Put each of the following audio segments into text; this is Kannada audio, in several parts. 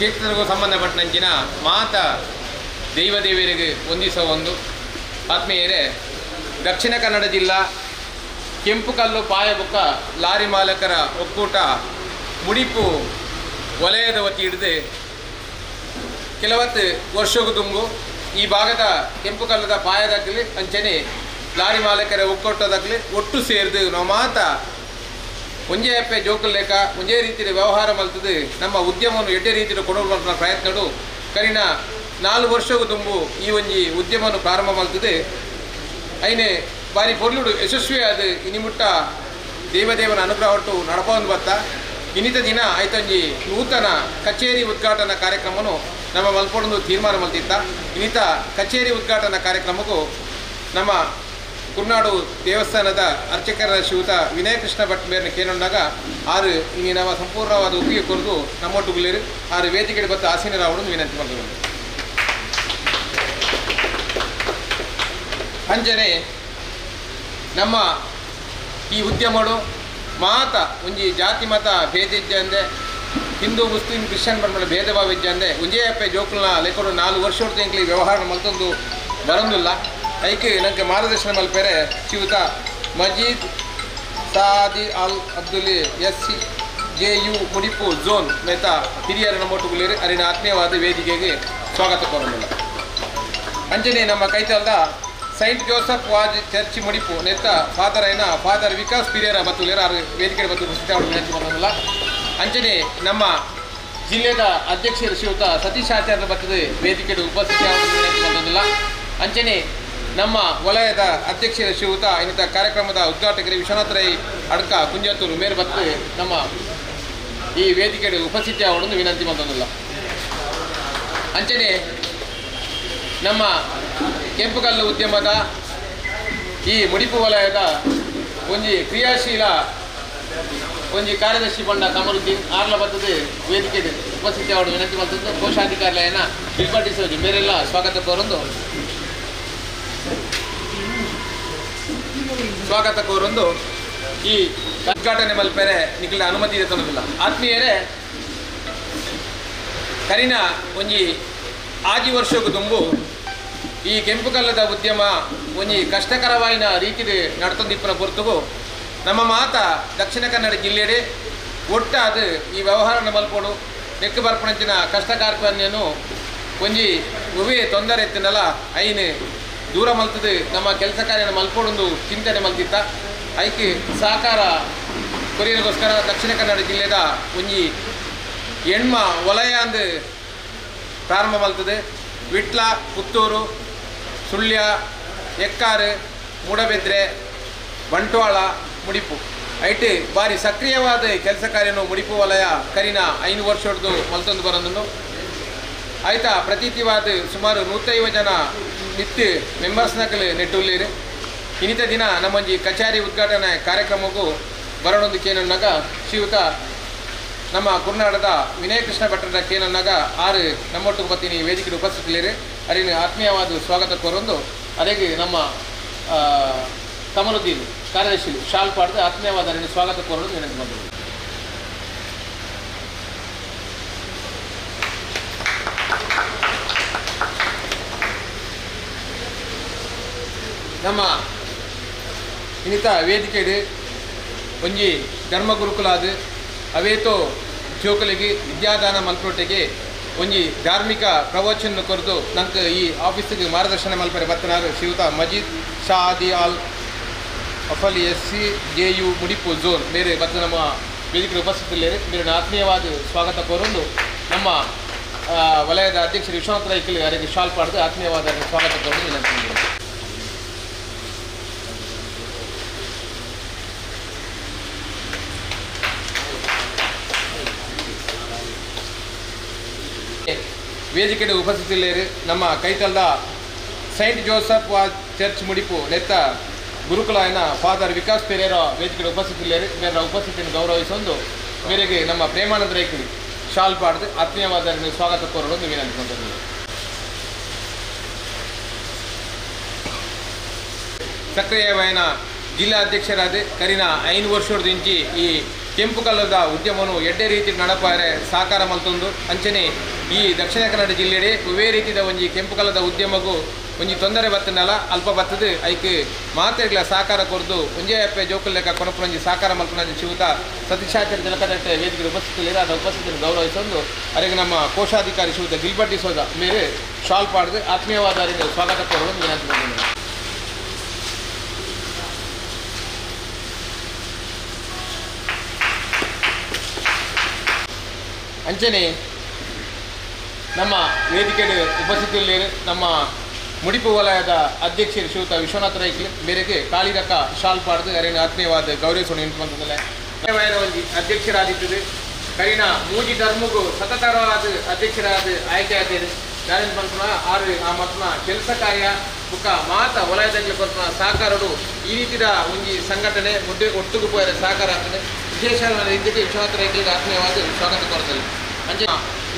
ಕ್ಷೇತ್ರಕ್ಕೂ ಸಂಬಂಧಪಟ್ಟಂಚಿನ ಮಾತ ದೈವದೇವರಿಗೆ ಹೊಂದಿಸುವ ಒಂದು ಆತ್ಮೀಯರೇ, ದಕ್ಷಿಣ ಕನ್ನಡ ಜಿಲ್ಲಾ ಕೆಂಪುಕಲ್ಲು ಪಾಯಬುಕ್ಕ ಲಾರಿ ಮಾಲಕರ ಒಕ್ಕೂಟ ಮುಡಿಪು ವಲಯದ ವತಿ ಹಿಡಿದು ಕೆಲವತ್ತು ವರ್ಷಕ್ಕೂ ತುಂಬು ಈ ಭಾಗದ ಕೆಂಪುಕಲ್ಲದ ಪಾಯದಾಗಲಿ ಅಂಚನೆ ಲಾರಿ ಮಾಲಕರ ಒಕ್ಕೂಟದಾಗಲಿ ಒಟ್ಟು ಸೇರಿದು ನಾವು ಮಾತ ಒಂಜೇ ಅಪ್ಪೆ ಜೋಕಲ್ ಲೆಕ್ಕ ಒಂಜೆ ರೀತಿಯ ವ್ಯವಹಾರ ಮಲ್ತದು ನಮ್ಮ ಉದ್ಯಮವನ್ನು ಎಡ್ಡೆ ರೀತಿಯ ಕೊಡುವ ಪ್ರಯತ್ನಡು ಕರಿನ ನಾಲ್ಕು ವರ್ಷಕ್ಕೂ ತುಂಬು ಈ ಒಂಜಿ ಉದ್ಯಮವನ್ನು ಪ್ರಾರಂಭ ಮಲ್ತದೆ ಐನೆ ಬಾರಿ ಪೊರ್ಲುಡು ಯಶಸ್ವಿ ಆದ ಇನಿಮುಟ್ಟ ದೇವದೇವನ ಅನುಗ್ರಹ ಒಟ್ಟು ನಡಪೊಂದು ಬತ್ತ ಇನ್ನಿತ ದಿನ ಆಯ್ತೊಂಜಿ ನೂತನ ಕಚೇರಿ ಉದ್ಘಾಟನಾ ಕಾರ್ಯಕ್ರಮನು ನಮ್ಮ ಮಲ್ಪೊಂದು ತೀರ್ಮಾನ ಮಲ್ತಿತ್ತ ಇನ್ನಿತ ಕಚೇರಿ ಉದ್ಘಾಟನಾ ಕಾರ್ಯಕ್ರಮಕ್ಕೂ ನಮ್ಮ ಕುರ್ನಾಡು ದೇವಸ್ಥಾನದ ಅರ್ಚಕರ ಶ್ರೀಯುತ ವಿನಯ ಕೃಷ್ಣ ಭಟ್ ಮೇರ್ನ ಕೇನೊಂಡಾಗ ಆರು ಈ ನಾವು ಸಂಪೂರ್ಣವಾದ ಒಪ್ಪಿಗೆ ಕೊರದು ನಮ್ಮೊಟ್ಟುಗುಲೇರು ಆರು ವೇದಿಕೆ ಬತ್ತ ಆಸೀನರಾವಣನ್ನು ವಿನಂತಿ ಮಾಡಿದ್ರು ಅಂಜನೆ, ನಮ್ಮ ಈ ಉದ್ಯಮಗಳು ಮಾತ, ಒಂಜಿ ಜಾತಿ ಮತ ಭೇದಿಜ್ಜ ಅಂದೆ, ಹಿಂದೂ, ಮುಸ್ಲಿಂ, ಕ್ರಿಶ್ಚಿಯನ್ ಬಂದ್ಮೇಲೆ ಭೇದ ಭಾವ ಇಜ್ಜೆ ಅಂದೆ, ಒಂಜೇ ಅಪ್ಪೆ ಜೋಕುಲ್ನ ಲೆಕ್ಕಡು ನಾಲ್ಕು ವರ್ಷ ತಿಂಗಳು ವ್ಯವಹಾರ ಮಲ್ತೊಂದು ಬರಂದಿಲ್ಲ. ಐಕೆ ನನಗೆ ಮಾರ್ಗದರ್ಶನ ಮಲ್ಪೇರೆ ಶ್ರೀಯುತ Majeed Sadi Al Abdul S C J U Mudipu zone Mehta ಹಿರಿಯರ ನಮ್ಮೊಟ್ಟುಗುಲೇರಿ ಅರಿನ ಆತ್ಮೀಯವಾದ ವೇದಿಕೆಗೆ ಸ್ವಾಗತ ಕೋರಲಿಲ್ಲ ಅಂಜನೆ ನಮ್ಮ ಕೈತಲ್ದ Saint Joseph was church Mudipu ನೇತ ಫಾದರ್ ಐನ ಫಾದರ್ ವಿಕಾಸ್ ಪಿರಿಯರ ಮತ್ತು ಲೇರಾರು ವೇದಿಕೆ ಉಪಸ್ಥಿತ ವಿನಂತಿ ಬಂದಿಲ್ಲ ಅಂಜನೆ ನಮ್ಮ ಜಿಲ್ಲೆದ ಅಧ್ಯಕ್ಷರು ಶ್ರೀಯುತ ಸತೀಶ್ ಆಚಾರ್ಯ ಬರ್ತದೆ ವೇದಿಕೆ ಉಪಸ್ಥಿತಿ ಅಂಜನಿ ನಮ್ಮ ವಲಯದ ಅಧ್ಯಕ್ಷರ ಶ್ರೀಯುತ ಇನ್ನಿತ ಕಾರ್ಯಕ್ರಮದ ಉದ್ಘಾಟಕರು ವಿಶ್ವನಾಥ ರೈ ಅಡ್ಕ ಮೇರ್ ಬತ್ತು ನಮ್ಮ ಈ ವೇದಿಕೆ ಉಪಸ್ಥಿತಿ ಅವರನ್ನು ವಿನಂತಿ ಮಾಡೋದಿಲ್ಲ ಅಂಚನೆ ನಮ್ಮ ಕೆಂಪುಗಲ್ಲು ಉದ್ಯಮದ ಈ ಮುಡಿಪು ವಲಯದ ಒಂಜಿ ಕ್ರಿಯಾಶೀಲ, ಒಂಜಿ ಕಾರ್ಯದರ್ಶಿ ಬಂಡ ಕಮರುದ್ದೀನ್ ಆರ್ಲ ಬರ್ತದೆ ವೇದಿಕೆ ಉಪಸ್ಥಿತಿ ಅವರು ವಿನಂತಿ ಮಾಡ್ತಿದ್ದು ಕೋಶಾಧಿಕಾರಿಯನ್ನ ಬಿಲ್ಪಟ್ಟಿಸೋದು ಮೇರೆಲ್ಲ ಸ್ವಾಗತ ಕೋರೊಂದು ಸ್ವಾಗತ ಕೋರೊಂದು ಈ ಉದ್ಘಾಟನೆ ಮಲ್ಪೆರೆ ನಿಖಿಲ ಅನುಮತಿ ಇದೆ ತನ್ನದಿಲ್ಲ ಆತ್ಮೀಯರೇ, ಕರಿನ ಒಂಜಿ ಆಜಿ ವರ್ಷಕ್ಕೂ ತುಂಬು ಈ ಕೆಂಪು ಕಲ್ಲದ ಉದ್ಯಮ ಒಂಜಿ ಕಷ್ಟಕರವಾಯಿನ ರೀತಿಲಿ ನಡ್ತೊಂದಿಪ್ಪನ ಹೊರತುಗು ನಮ್ಮ ಮಾತ ದಕ್ಷಿಣ ಕನ್ನಡ ಜಿಲ್ಲೆಡೆ ಒಟ್ಟಾದ ಈ ವ್ಯವಹಾರನ ಮಲ್ಪೋಡು, ನೆಕ್ಕ ಬರ್ಪಣಿನ ಕಷ್ಟ ಕಾರ್ಪಣ್ಯನು ಒಂಜಿ ಉವೆ ತೊಂದರೆ ಎತ್ತಿನಲ್ಲ ಐನು ದೂರ ಮಲ್ತದೆ, ನಮ್ಮ ಕೆಲಸ ಕಾರ್ಯನ ಮಲ್ಪೊಡೊಂದು ಚಿಂತನೆ ಮಲ್ತಿತ್ತ. ಐಕೆ ಸಹಕಾರ, ಕೊರಿಯರಿಗೋಸ್ಕರ ದಕ್ಷಿಣ ಕನ್ನಡ ಜಿಲ್ಲೆದ ಒಂಜಿ ಹೆಣ್ಮ ವಲಯ ಅಂದು ಪ್ರಾರಂಭ ಮಲ್ತದೆ. ವಿಟ್ಲ, ಪುತ್ತೂರು, ಸುಳ್ಯ, ಎಕ್ಕಾರು, ಮೂಡಬೆದ್ರೆ, ಬಂಟ್ವಾಳ, ಮುಡಿಪು. ಐಟ್ ಬಾರಿ ಸಕ್ರಿಯವಾದ ಕೆಲಸ ಕಾರ್ಯನು ಮುಡಿಪು ವಲಯ ಕರಿನ ವರ್ಷ ಹೊಡೆದು ಮಲ್ತೊಂದು ಬರೋದನ್ನು ಆಯ್ತಾ ಪ್ರತೀತಿವಾದ ಸುಮಾರು ನೂತೈವ ಜನ ನಿತ್ಯ ಮೆಂಬರ್ಸ್ನಕಲು ನೆಟ್ಟುಳ್ಳೀರು ಇನ್ನಿತ ದಿನ ನಮ್ಮೊಂಜಿ ಕಚೇರಿ ಉದ್ಘಾಟನೆ ಕಾರ್ಯಕ್ರಮಕ್ಕೂ ಬರೋಣೊಂದು ಕೇನನ್ನಾಗ ಶಿವಕ ನಮ್ಮ ಕುರ್ನಾಡದ ವಿನಯ ಕೃಷ್ಣ ಭಟ್ಟರ ಕೇನನ್ನಾಗ ಆರು ನಮ್ಮೊಟ್ಟಿಗೆ ಬತ್ತೀನಿ ವೇದಿಕೆ ಉಪಸ್ಥಿತಿಲಿರಿ ಅರಿನ ಆತ್ಮೀಯವಾದ ಸ್ವಾಗತ ಕೋರೊಂದು ಅದೇಗೆ ನಮ್ಮ ಆ, ಕಮರುದ್ದೀನ್ ಕಾರ್ಯದರ್ಶಿ ಶಾಲ್ ಪಾಡ್ದು ಆತ್ಮೀಯವಾದ ಸ್ವಾಗತ ಕೋರೊಂದು ವಿನಂತಿ ಮಾಡಿದ್ರು ನಮ್ಮ ಇನ್ನಿತ ವೇದಿಕೆಡೆ ಒಂಜಿ ಧರ್ಮ ಗುರುಕುಲಾದ ಅವೇತೋ ಜೋಕಲಿಗೆ ವಿದ್ಯಾದಾನ ಮಲ್ಪೊಟ್ಟಿಗೆ ಒಂಜಿ ಧಾರ್ಮಿಕ ಪ್ರವಚನ ಕೊರದು ನಂಗೆ ಈ ಆಫೀಸಿಗೆ ಮಾರ್ಗದರ್ಶನ ಮಲ್ಪರೆ. ಬರ್ತನಾರು ಶ್ರೀಯುತ ಮಜೀದ್ ಶಾ ಆದಿ ಆಲ್ ಅಫಲ್ S C J U Mudipu zone. ಬೇರೆ ಬರ್ತ ನಮ್ಮ ವೇದಿಕೆ ಉಪಸ್ಥಿತಿಯಲ್ಲಿ ಬೇರೆ ಆತ್ಮೀಯವಾದ ಸ್ವಾಗತ ಕೋರೊಂದು ನಮ್ಮ ವಲಯದ ಅಧ್ಯಕ್ಷರು ವಿಶ್ವನಾಥ ರೈಕಲ್ ಅವರಿಗೆ ಶಾಲ್ ಪಾಡ್ದು ಆತ್ಮೀಯವಾದ ಸ್ವಾಗತ ಕೋರೊಂದು ವಿನಂತಿ ಮಾಡಿದ್ದೇನೆ. ವೇದಿಕೆಡೆ ಉಪಸ್ಥಿತಿಯಲ್ಲಿ ನಮ್ಮ ಕೈತಲ್ದ ಸೈಂಟ್ ಜೋಸಫ್ ವಾ ಚರ್ಚ್ ಮುಡಿಪು ನೆತ್ತ ಗುರುಕುಲಾಯನ ಫಾದರ್ ವಿಕಾಸ್ ಪೆರೇರ ವೇದಿಕೆಯಲ್ಲಿ ಉಪಸ್ಥಿತಿಯಲ್ಲಿ ಇವರ ಉಪಸ್ಥಿತಿಯನ್ನು ಗೌರವಿಸೊಂದು ಮೇರೆಗೆ ನಮ್ಮ ಪ್ರೇಮಾನಂದ ರೈಕಿ ಶಾಲ್ ಪಾಡ್ದು ಆತ್ಮೀಯವಾದ ಸ್ವಾಗತ ಕೋರಲು ನೀವು ಅನ್ಕೊಂಡಿದ್ದೀವಿ ಸಕ್ರಿಯವಾಯಿನ ಜಿಲ್ಲಾ ಅಧ್ಯಕ್ಷರಾದ ಕರಿನ ಐದು ವರ್ಷದ ಇಂಚಿ ಈ ಕೆಂಪು ಕಲ್ಲದ ಉದ್ಯಮವನ್ನು ಎಡ್ಡೆ ರೀತಿ ನಡಪಾರೆ ಸಾಕಾರ ಮಲ್ತೊಂದು. ಅಂಚನೆ ಈ ದಕ್ಷಿಣ ಕನ್ನಡ ಜಿಲ್ಲೆಡೆ ಉವೇ ರೀತಿದ ಒಂಜಿ ಕೆಂಪು ಕಲದ ಉದ್ಯಮಗೂ ಒಂಜಿ ತೊಂದರೆ ಬತ್ತನಲ್ಲ ಅಲ್ಪ ಬತ್ತದು ಐಕ್ ಮಾತ್ರೆಗಳ ಸಹಕಾರ ಕೊರ್ದು ಒಂಜೇ ಅಪ್ಪೆ ಜೋಕುಲ್ ಲೆಕ್ಕ ಕೊನಪುನ ಸಹಕಾರ ಸಾಕಾರ ಮಲ್ಪನ ಶಿವತ ಸತೀಶಾಚಾರ್ಯ ಜಲಕದಟ್ಟೆ ವೇದಿಕೆ ಉಪಸ್ಥಿತಿಯಲ್ಲಿ ಅದ ಉಪಸ್ಥಿತಿಯನ್ನು ಗೌರವಿಸೊಂದು ಅವರಿಗೆ ನಮ್ಮ ಕೋಶಾಧಿಕಾರಿ ಶಿವತ ಗಿಲ್ಬಟ್ಟಿ ಸೋದ ಮೇಲೆ ಶಾಲ್ ಪಾಡ್ದು ಆತ್ಮೀಯವಾದ ಸ್ವಾಗತ ಕೋರಲು ವಿನಂತಿ ಅಂಚನೆ ನಮ್ಮ ವೇದಿಕೆಯಲ್ಲಿ ಉಪಸ್ಥಿತಿಯಲ್ಲಿ ನಮ್ಮ ಮುಡಿಪು ವಲಯದ ಅಧ್ಯಕ್ಷರು ಶ್ರೀಯುತ ವಿಶ್ವನಾಥ ರೈಕ್ಲಿ, ಮೇರೆಗೆ ಕಾಳಿರಕ ಶಾಲ್ ಪಾಡ್ದು ಅರೇನ ಆತ್ಮೀಯವಾದ ಗೌರವಿಸೋಣ ಒಂಜಿ ಅಧ್ಯಕ್ಷರಾದಿತ್ತದೆ ಕರಿನ ಮೂಜಿ ಧರ್ಮಗೂ ಸತತರವಾದ ಅಧ್ಯಕ್ಷರಾದ ಆಯ್ಕೆ ಆಗಿದೆ ನಾನೇನು ಪಂಪನ ಆರು ಆ ಮಕ್ಕಳ ಕೆಲಸ ಕಾರ್ಯ ಮುಖ ಮಾತ ವಲಯದಲ್ಲಿ ಕೊರ್ಪನ ಸಹಕಾರಡು ಈ ರೀತಿಯ ಒಂಜಿ ಸಂಘಟನೆ ಮುದ್ದೆ ಒಟ್ಟಿಗೆ ಹೋದರೆ ಸಹಕಾರ ಆಗ್ತದೆ. ವಿಶೇಷ ವಿಶ್ವನಾಥ ರೈಕ್ಲಿಗೆ ಆತ್ಮೀಯವಾದ ಸ್ವಾಗತ ಕೊಡ್ತದೆ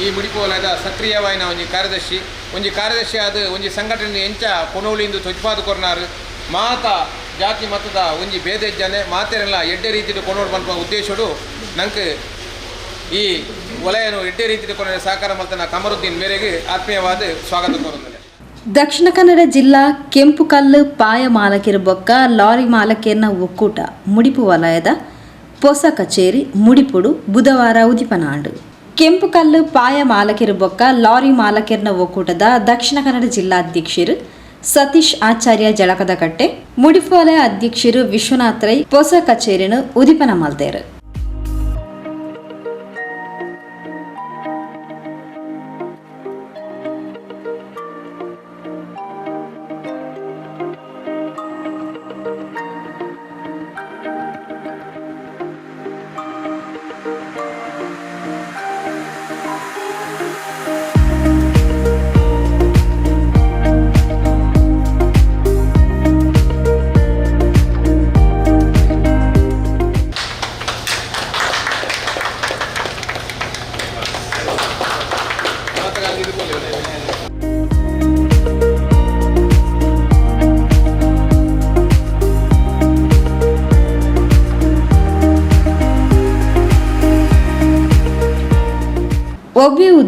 ಈ ಮುಡಿಪು ವಲಯದ ಸಕ್ರಿಯವಾಯಿನ ಒಂಜಿ ಕಾರ್ಯದರ್ಶಿ. ಒಂಜಿ ಕಾರ್ಯದರ್ಶಿ ಆದ ಒಂಜಿ ಸಂಘಟನೆ ಎಂಚ ಕೊನೋಳಿಂದು ತೊಜ್ಪಾದ ಕೊರ್ನಾರು. ಮಾತ ಜಾತಿ ಮತದ ಒಂಜಿ ಭೇದ ಜನೆ ಮಾತೆರೆಲ್ಲ ಎಡ್ಡೆ ರೀತಿ ಕೊನೋಡು ಮಲ್ಪ ಉದ್ದೇಶಡು ನಂಗೆ ಈ ವಲಯನು ಎಡ್ಡೆ ರೀತಿ ಕೊನೆ ಸಹಕಾರ ಮಲ್ತನ ಕಮರುದ್ದೀನ್ ಮೇರೆಗೆ ಆತ್ಮೀಯವಾದ ಸ್ವಾಗತ ಕೋರುತ್ತದೆ ದಕ್ಷಿಣ ಕನ್ನಡ ಜಿಲ್ಲಾ ಕೆಂಪುಕಲ್ಲು ಪಾಯ ಮಾಲಕಿರ ಬೊಕ್ಕ ಲಾರಿ ಮಾಲಕಿಯನ್ನ ಒಕ್ಕೂಟ, ಮುಡಿಪು ವಲಯದ ಹೊಸ ಕಚೇರಿ, ಮುಡಿಪುಡು ಬುಧವಾರ ಉದಿಪನಾಡು. ಕೆಂಪುಕಲ್ಲು ಪಾಯ ಮಾಲಕಿರು ಬೊಕ್ಕ ಲಾರಿ ಮಾಲಕಿರ್ನ ಒಕ್ಕೂಟದ ದಕ್ಷಿಣ ಕನ್ನಡ ಜಿಲ್ಲಾಧ್ಯಕ್ಷರು ಸತೀಶ್ ಆಚಾರ್ಯ ಜಳಕದಕಟ್ಟೆ ಕಟ್ಟೆ ಮುಡಿಫೋಲೆ ಅಧ್ಯಕ್ಷರು ವಿಶ್ವನಾಥ್ ರೈ, ಹೊಸ ಕಚೇರಿನ ಉದಿಪನ ಮಲ್ತೇರು.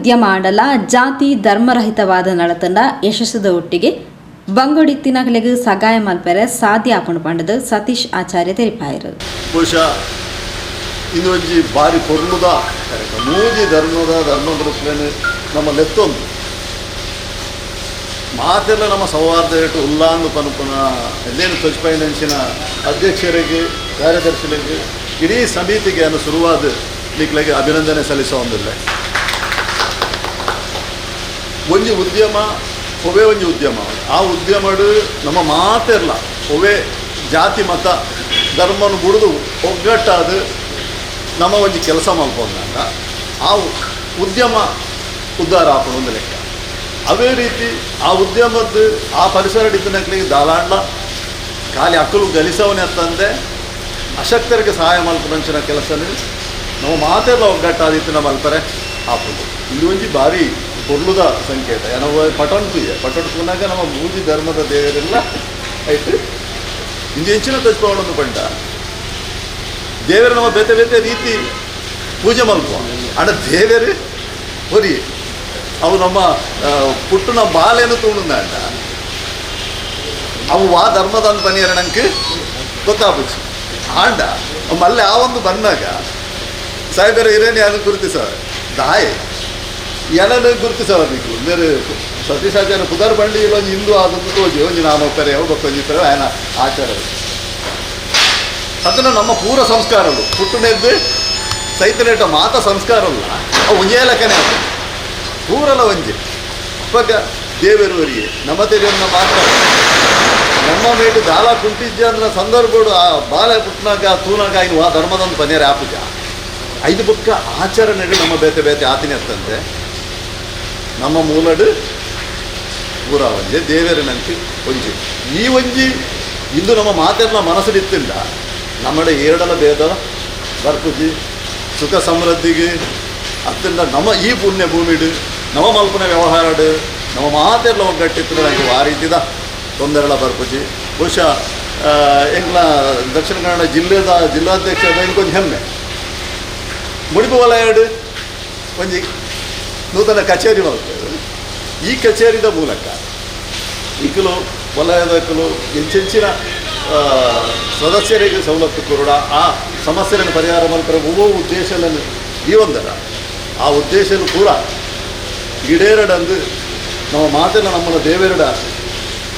ಉದ್ಯಮ ಮಾಡಲ ಜಾತಿ ಧರ್ಮರಹಿತವಾದ ನಳತಂಡ ಯಶಸ್ಸದ ಒಟ್ಟಿಗೆ ಮಲ್ಪೆರೆ ಸಾಧ್ಯ ಆಪಣ ಪಂಡದ ಸತೀಶ್ ಆಚಾರ್ಯ ತೆರಿಪಾಯರು. ಬಹುಶಃ ಇನ್ನೊಂಜಿ ಬಾರಿ ಕೊರ್ಲುದ ಮೂಜಿ ಧರ್ಮದ ಧರ್ಮದೃಷ್ಟಿಯನ್ನು ನಮ್ಮ ಲೆತ್ತೊಂದು ಮಾತೆಲ್ಲ ನಮ್ಮ ಸೌಹಾರ್ದ ಇಟ್ಟು ಉಲ್ಲಾಂದು ಪನುಪುನ ಎಲ್ಲೇನು ತೊಜ್ಪೈನಂಚಿನ ಅಧ್ಯಕ್ಷರಿಗೆ, ಕಾರ್ಯದರ್ಶಿಗಳಿಗೆ, ಇಡೀ ಸಮಿತಿಗೆ ಅನ್ನು ಶುರುವಾದ ಅಭಿನಂದನೆ ಸಲ್ಲಿಸೋ ಒಂದಿಲ್ಲ ಒಂಜಿ ಉದ್ಯಮ ಒವೆ ಒಂಜಿ ಉದ್ಯಮ. ಆ ಉದ್ಯಮಡು ನಮ್ಮ ಮಾತೆರ್ಲ ಒವೆ ಜಾತಿ, ಮತ ಧರ್ಮನು ಬುಡಿದು ಒಗ್ಗಟ್ಟಾದ ನಮ್ಮ ಒಂಜಿ ಕೆಲಸ ಮಾಡ್ಕೊಂಡಾಗ ಆ ಉದ್ಯಮ ಉದ್ಧಾರ ಆಪಣ ಒಂದು ಲೆಕ್ಕ. ಅವೇ ರೀತಿ ಆ ಉದ್ಯಮದ ಆ ಪರಿಸರ ಇದ್ದನಕ್ಲಿಗೆ ದಾಲಾಡ್ಲ, ಖಾಲಿ ಅಕ್ಕಲು ಗಲಿಸವನೇ ಅಂತಂದೆ ಅಶಕ್ತರಿಗೆ ಸಹಾಯ ಮಾಡ್ಕೊಂಡಿನ ಕೆಲಸ ನಾವು ಮಾತೆಲ್ಲ ಒಗ್ಗಟ್ಟಾದಿತ್ತಿನ ಮಲ್ಪರೆ ಆಪುದು ಇಲ್ಲಿ ಒಂದು ಬಾರಿ ಕೊರ್ಲುದ ಸಂಕೇತ. ನಾವು ಪೂಜೆ ಇದೆ. ಪಟಂಟುನಾಗ ನಮ್ಮ ಮೂಜಿ ಧರ್ಮದ ದೇವರೆಲ್ಲ ಆಯ್ತು. ಇಂದು ಹೆಚ್ಚಿನ ತಜ್ಪವಣನ್ನು ಪಂಡ ದೇವರ ನಮ್ಮ ಬೇತೆ ಬೇತೆ ರೀತಿ ಪೂಜೆ ಮಲ್ಪುವ ಅಣ್ಣ ದೇವರು ಹೊರಿ ಅವು ನಮ್ಮ ಆ, ಪುಟ್ಟನ ಬಾಲೆಯನ್ನು ಅಂಡ ಅವು ವಾ ಧರ್ಮದ ಪನಿಯರ ನಂಗೆ ಗೊತ್ತಾಗ್ಬಿಟ್ಟು ಆಂಡ ಮಲ್ಲೆ ಆ ಒಂದು ಬಂದಾಗ ಸಾಹೇಬರ ಇರೇನಿ ಅದನ್ನು ಸರ್ ದಾಯೆ. ಎನನ್ನು ಗುರುತಿಸಬೇಕು. ಮೇರೆ ಸತೀಶಾಚಾರ್ಯ ಪುದರ್ ಬಂಡಿ ಇಲ್ಲೊಂದು ಹಿಂದೂ ಆದದ್ದು ತೋಜಿ. ಒಂಜಿ ನಾಮ ಪೆರೆ ಯಾವ ಗೊತ್ತೊಂಜಿತಾರೆ ಆಯನ ಆಚಾರ ಅದನ್ನು ನಮ್ಮ ಪೂರ ಸಂಸ್ಕಾರಗಳು. ಪುಟ್ಟನೆದ್ದು ಸೈತನೇಟ ಮಾತ ಸಂಸ್ಕಾರಲ್ಲ ಅವು ಒಂಜೇ ಲೆಕ್ಕನೇ ಆಗ್ತದೆ ಪೂರಲ ಒಂಜಿ. ಇವಾಗ ದೇವರುವರಿಗೆ ನಮ್ಮ ತೆರೆಯನ್ನ ಮಾತ್ರ. ನಮ್ಮ ಮೇಟು ದಾಲ ಕುಂಟಿದ್ದ ಅಂದ್ರೆ ಸಂದರ್ಭಗಳು, ಆ ಬಾಲ ಪುಟ್ಟನಾಗ ತೂನಾಗ ಇನ್ನು ಆ ಧರ್ಮದೊಂದು ಪನ್ಯರ ಆಪುಜ. ಐದು ಬುಕ್ಕ ಆಚರಣೆಗಳು ನಮ್ಮ ಬೇತೆ ಬೇತೆ ಆತಿನ ಅಂತಂದೆ ನಮ್ಮ ಮೂಲಡು ಪೂರ ಒಂಜೆ ದೇವೇರನಂತೆ ಒಂಜಿ. ಈ ಒಂಜಿ ಇಂದು ನಮ್ಮ ಮಾತೆಲ್ಲ ಮನಸ್ಸಿಡಿತ್ತಿಲ್ಲ ನಮ್ಮಡೆ ಏರಡಲ ಭೇದ ಬರ್ಪುಜಿ ಸುಖ ಸಮೃದ್ಧಿಗೆ, ಅತ್ತಿಂದ ನಮ್ಮ ಈ ಪುಣ್ಯ ಭೂಮಿಡು, ನಮ್ಮ ಮಲ್ಪನ ವ್ಯವಹಾರ ನಮ್ಮ ಮಾತೆಲ್ಲ ಒಗ್ಗಟ್ಟಿತ್ತು ನನಗೆ ಆ ರೀತಿದ ತೊಂದರೆಗಳ ಬರ್ಪುಜಿ ಬಹುಶಃ ಎಂಗ್ಲ ದಕ್ಷಿಣ ಕನ್ನಡ ಜಿಲ್ಲೆದ ಜಿಲ್ಲಾಧ್ಯಕ್ಷ ಹೆಮ್ಮೆ. ಮುಡಿಪು ವಲಯಡು ಒಂಜಿ ನೂತನ ಕಚೇರಿ ಬರುತ್ತದೆ ಈ ಕಚೇರಿದ ಮೂಲಕ ಈಗಲೂ ವಲಯದಕ್ಕೂ ಹೆಚ್ಚೆಂಚಿನ ಸದಸ್ಯರಿಗೆ ಸವಲತ್ತು ಕೊರೋಣ ಆ ಸಮಸ್ಯೆಗಳನ್ನು ಪರಿಹಾರ ಮಾಡ್ತಾರೆ ಒಬ್ಬ ಉದ್ದೇಶ ಈ ಒಂದರ ಆ ಉದ್ದೇಶನು ಕೂಡ ಈಡೇರಡಂದು ನಮ್ಮ ಮಾತಿನ ನಮ್ಮನ್ನು ದೇವೆರಡ